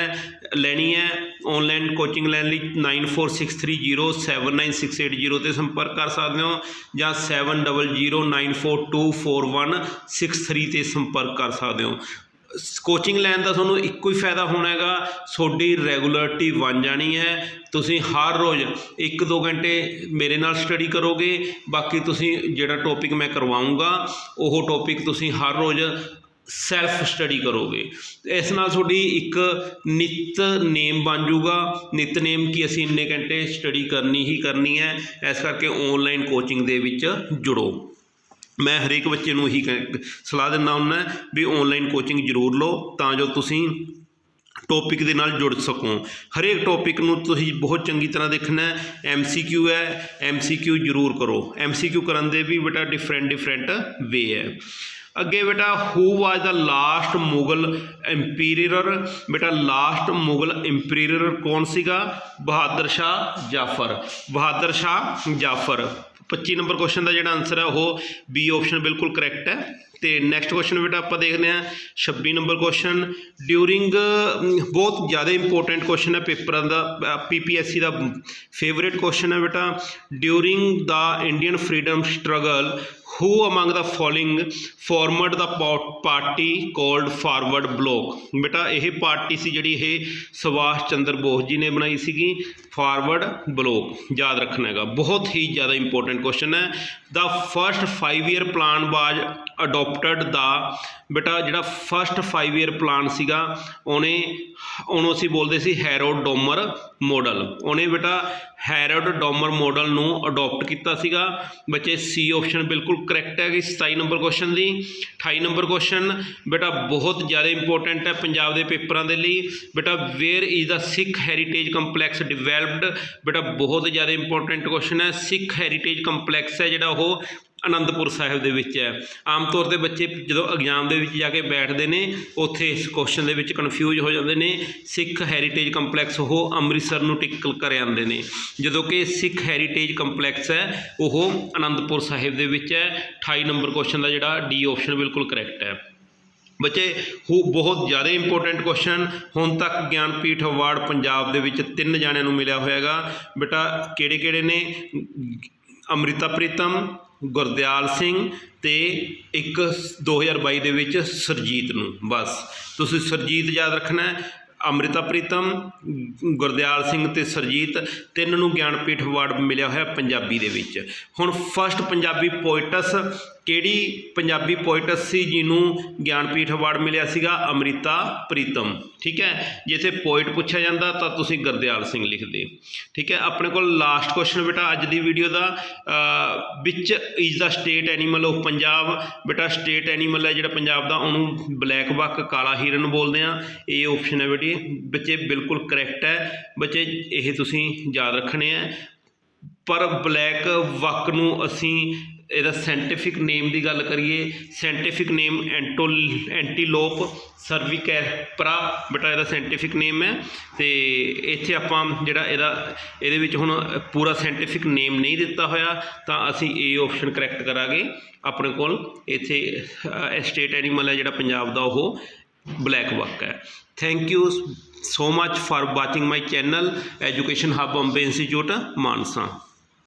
ਲੈਣੀ ਹੈ ਔਨਲਾਈਨ ਕੋਚਿੰਗ ਲੈਣ ਲਈ 9463079680 ਤੇ ਸੰਪਰਕ ਕਰ ਸਕਦੇ ਹੋ ਜਾਂ 7009424163 ਤੇ ਸੰਪਰਕ ਕਰ ਸਕਦੇ ਹੋ। ਕੋਚਿੰਗ ਲੈਣ ਦਾ ਤੁਹਾਨੂੰ ਇੱਕੋ ਹੀ ਫਾਇਦਾ ਹੋਣਾ ਹੈਗਾ, ਤੁਹਾਡੀ ਰੈਗੂਲਰਟੀ ਬਣ ਜਾਣੀ ਹੈ। ਤੁਸੀਂ ਹਰ ਰੋਜ਼ 1-2 ਘੰਟੇ ਮੇਰੇ ਨਾਲ ਸਟੱਡੀ ਕਰੋਗੇ, ਬਾਕੀ ਤੁਸੀਂ ਜਿਹੜਾ ਟੌਪਿਕ ਮੈਂ ਕਰਵਾਉਂਗਾ, ਉਹ ਟੌਪਿਕ ਤੁਸੀਂ ਹਰ ਰੋਜ਼ ਸੈਲਫ ਸਟੱਡੀ ਕਰੋਗੇ। ਇਸ ਨਾਲ ਤੁਹਾਡੀ ਇੱਕ ਨਿਤ ਨੇਮ ਬਣ ਜਾਊਗਾ। ਨਿਤ ਨੇਮ ਕਿ ਅਸੀਂ ਇੰਨੇ ਘੰਟੇ ਸਟੱਡੀ ਕਰਨੀ ਹੀ ਕਰਨੀ ਹੈ, ਇਸ ਕਰਕੇ ਆਨਲਾਈਨ ਕੋਚਿੰਗ ਦੇ ਵਿੱਚ ਜੁੜੋ। ਮੈਂ ਹਰੇਕ ਬੱਚੇ ਨੂੰ ਇਹੀ ਕਹਿ- ਸਲਾਹ ਦਿੰਦਾ ਹੁੰਦਾ ਵੀ ਔਨਲਾਈਨ ਕੋਚਿੰਗ ਜ਼ਰੂਰ ਲਓ ਤਾਂ ਜੋ ਤੁਸੀਂ ਟੌਪਿਕ ਦੇ ਨਾਲ ਜੁੜ ਸਕੋ। ਹਰੇਕ ਟੌਪਿਕ ਨੂੰ ਤੁਸੀਂ ਬਹੁਤ ਚੰਗੀ ਤਰ੍ਹਾਂ ਦੇਖਣਾ ਐੱਮ ਸੀ ਕਿਊ ਹੈ ਐਮਸੀਕਿਊ ਸੀ ਕਿਊ ਜ਼ਰੂਰ ਕਰੋ। ਐੱਮ ਸੀ ਕਿਊ ਕਰਨ ਦੇ ਵੀ ਬੇਟਾ ਡਿਫਰੈਂਟ ਡਿਫਰੈਂਟ ਵੇ ਹੈ। ਅੱਗੇ ਬੇਟਾ ਹੂ ਵਾਜ ਦਾ ਲਾਸਟ ਮੁਗਲ ਇੰਪੀਰੀਅਰ ਬੇਟਾ ਲਾਸਟ ਮੁਗਲ ਇੰਪੀਰੀਅਰ ਕੌਣ ਸੀਗਾ? ਬਹਾਦਰ ਸ਼ਾਹ ਜਾਫਰ। ਬਹਾਦਰ ਸ਼ਾਹ ਜਾਫਰ। 25 ਨੰਬਰ ਕੁਐਸਚਨ ਦਾ ਜਿਹੜਾ ਆਨਸਰ ਹੈ ਉਹ ਬੀ ਆਪਸ਼ਨ ਬਿਲਕੁਲ ਕਰੈਕਟ ਹੈ। ਤੇ ਨੈਕਸਟ ਕੁਐਸਚਨ ਬੇਟਾ ਆਪਾਂ ਦੇਖਦੇ ਹਾਂ। 26 ਨੰਬਰ ਕੁਐਸਚਨ ਡਿਊਰਿੰਗ ਬਹੁਤ ਜ਼ਿਆਦਾ ਇੰਪੋਰਟੈਂਟ ਕੁਐਸਚਨ ਹੈ ਪੇਪਰਾਂ ਦਾ ਪੀਪੀਐਸਸੀ ਦਾ ਫੇਵਰੇਟ ਕੁਐਸਚਨ ਹੈ ਬੇਟਾ। During the Indian freedom struggle who among the following formed the po- party called forward block ਬੇਟਾ, ਇਹ ਪਾਰਟੀ ਸੀ ਜਿਹੜੀ ਇਹ ਸੁਭਾਸ਼ ਚੰਦਰ ਬੋਸ ਜੀ ਨੇ ਬਣਾਈ ਸੀਗੀ ਫਾਰਵਰਡ ਬਲੋਕ ਯਾਦ ਰੱਖਣਾ ਹੈਗਾ। ਬਹੁਤ ਹੀ ਜ਼ਿਆਦਾ ਇੰਪੋਰਟੈਂਟ ਕੁਐਸਚਨ ਹੈ। The first 5 year plan was adopted the ਬੇਟਾ ਜਿਹੜਾ ਫਰਸਟ 5 ਈਅਰ ਪਲਾਨ ਸੀਗਾ, ਉਹਨੇ, ਉਹਨੂੰ ਅਸੀਂ ਬੋਲਦੇ ਸੀ ਹੈਰੋਡ ਡੋਮਰ ਮਾਡਲ ਉਹਨੇ ਬੇਟਾ ਹੈਰੋਡ ਡੋਮਰ ਮਾਡਲ ਨੂੰ ਅਡਾਪਟ ਕੀਤਾ ਸੀਗਾ। ਬੱਚੇ ਸੀ ਆਪਸ਼ਨ ਬਿਲਕੁਲ ਕਰੈਕਟ ਹੈ ਕਿ 27 ਨੰਬਰ ਕੁਐਸਚਨ ਦੀ 28 ਨੰਬਰ ਕੁਐਸਚਨ ਬੇਟਾ ਬਹੁਤ ਜ਼ਿਆਦਾ ਇੰਪੋਰਟੈਂਟ ਹੈ ਪੰਜਾਬ ਦੇ ਪੇਪਰਾਂ ਦੇ ਲਈ। ਬੇਟਾ where is the Sikh heritage complex developed ਬੇਟਾ, ਬਹੁਤ ਜ਼ਿਆਦਾ ਇੰਪੋਰਟੈਂਟ ਕੁਐਸਚਨ ਹੈ। ਸਿੱਖ ਹੈਰੀਟੇਜ ਕੰਪਲੈਕਸ ਹੈ ਜਿਹੜਾ ਉਹ ਅਨੰਦਪੁਰ ਸਾਹਿਬ ਦੇ ਵਿੱਚ ਹੈ। ਆਮ ਤੌਰ ਤੇ ਬੱਚੇ ਜਦੋਂ ਐਗਜ਼ਾਮ ਦੇ ਵਿੱਚ ਜਾ ਕੇ ਬੈਠਦੇ ਨੇ, ਉੱਥੇ ਇਸ ਕੁਐਸਚਨ ਦੇ ਵਿੱਚ ਕਨਫਿਊਜ਼ ਹੋ ਜਾਂਦੇ ਨੇ। ਸਿੱਖ ਹੈਰੀਟੇਜ ਕੰਪਲੈਕਸ ਉਹ ਅੰਮ੍ਰਿਤਸਰ ਨੂੰ ਟਿਕ ਕਰ ਆਉਂਦੇ ਨੇ। ਜਦੋਂ ਕਿ ਸਿੱਖ ਹੈਰੀਟੇਜ ਕੰਪਲੈਕਸ ਹੈ, ਉਹ ਅਨੰਦਪੁਰ ਸਾਹਿਬ ਦੇ ਵਿੱਚ ਹੈ। 28 ਨੰਬਰ ਕੁਐਸਚਨ ਦਾ ਜਿਹੜਾ ਡੀ ਆਪਸ਼ਨ ਬਿਲਕੁਲ ਕਰੈਕਟ ਹੈ। ਬੱਚੇ, ਹੋ ਬਹੁਤ ਜ਼ਿਆਦਾ ਇੰਪੋਰਟੈਂਟ ਕੁਐਸਚਨ ਹੁਣ ਤੱਕ ਗਿਆਨਪੀਠ ਅਵਾਰਡ ਪੰਜਾਬ ਦੇ ਵਿੱਚ ਤਿੰਨ ਜਾਣਿਆਂ ਨੂੰ ਮਿਲਿਆ ਹੋਇਆਗਾ। ਬੇਟਾ ਕਿਹੜੇ ਕਿਹੜੇ ਨੇ? ਅੰਮ੍ਰਿਤਾ ਪ੍ਰੀਤਮ ਗੁਰਦਿਆਲ ਸਿੰਘ ਤੇ ਇੱਕ 2022 ਦੇ ਵਿੱਚ ਸਰਜੀਤ ਨੂੰ। ਬਸ। ਤੁਸੀਂ ਸਰਜੀਤ ਯਾਦ ਰੱਖਣਾ ਹੈ। ਅੰਮ੍ਰਿਤਾ ਪ੍ਰੀਤਮ, ਗੁਰਦਿਆਲ ਸਿੰਘ ਤੇ ਸਰਜੀਤ, ਤਿੰਨ ਨੂੰ ਗਿਆਨਪੀਠ ਅਵਾਰਡ ਮਿਲਿਆ ਹੋਇਆ ਪੰਜਾਬੀ ਦੇ ਵਿੱਚ। ਹੁਣ ਫਸਟ ਪੰਜਾਬੀ ਪੋਇਟਸ ਕਿਹੜੀ ਪੰਜਾਬੀ ਪੋਇਟਸ ਸੀ ਜਿਹਨੂੰ ਗਿਆਨਪੀਠ ਅਵਾਰਡ ਮਿਲਿਆ ਸੀਗਾ? ਅੰਮ੍ਰਿਤਾ ਪ੍ਰੀਤਮ। ਠੀਕ ਹੈ? ਜਿੱਥੇ ਪੋਇਟ ਪੁੱਛਿਆ ਜਾਂਦਾ ਤਾਂ ਤੁਸੀਂ ਗੁਰਦਿਆਲ ਸਿੰਘ ਲਿਖਦੇ ਠੀਕ ਹੈ? ਆਪਣੇ ਕੋਲ ਲਾਸਟ ਕੁਐਸਚਨ ਬੇਟਾ, ਅੱਜ ਦੀ video the. Which is the state animal of Punjab? ਬੇਟਾ ਸਟੇਟ ਐਨੀਮਲ ਹੈ ਜਿਹੜਾ ਪੰਜਾਬ ਦਾ, ਉਹਨੂੰ ਬਲੈਕ ਬੱਕ ਕਾਲਾ ਹਿਰਨ ਬੋਲਦੇ ਆ ਇਹ ਆਪਸ਼ਨ ਹੈ ਬੇਟੀ। ਬੱਚੇ, ਬਿਲਕੁਲ ਕਰੈਕਟ ਹੈ। ਬੱਚੇ, ਇਹ ਤੁਸੀਂ ਯਾਦ ਰੱਖਣੇ ਆ ਪਰ ਬਲੈਕ ਵਕ ਨੂੰ ਅਸੀਂ ਇਹਦਾ ਸਾਇੰਟੀਫਿਕ ਨੇਮ ਦੀ ਗੱਲ ਕਰੀਏ ਸਾਇੰਟੀਫਿਕ ਨੇਮ ਐਂਟੋ ਐਂਟੀਲੋਪ ਸਰਵੀਕੈਪਰਾ ਬੇਟਾ ਇਹਦਾ ਸਾਇੰਟੀਫਿਕ ਨੇਮ ਹੈ ਤੇ ਇੱਥੇ ਆਪਾਂ ਜਿਹੜਾ ਇਹਦਾ, ਇਹਦੇ ਵਿੱਚ ਹੁਣ ਪੂਰਾ ਸਾਇੰਟੀਫਿਕ ਨੇਮ ਨਹੀਂ ਦਿੱਤਾ ਹੋਇਆ, ਤਾਂ ਅਸੀਂ ਇਹ ਆਪਸ਼ਨ ਕਰੈਕਟ ਕਰਾਂਗੇ। ਆਪਣੇ ਕੋਲ ਇੱਥੇ ਸਟੇਟ ਐਨੀਮਲ ਹੈ ਜਿਹੜਾ ਪੰਜਾਬ ਦਾ, ਉਹ ਬਲੈਕ ਬੱਕ ਹੈ। Thank you so much for watching my channel education hub Ambe institute Mansa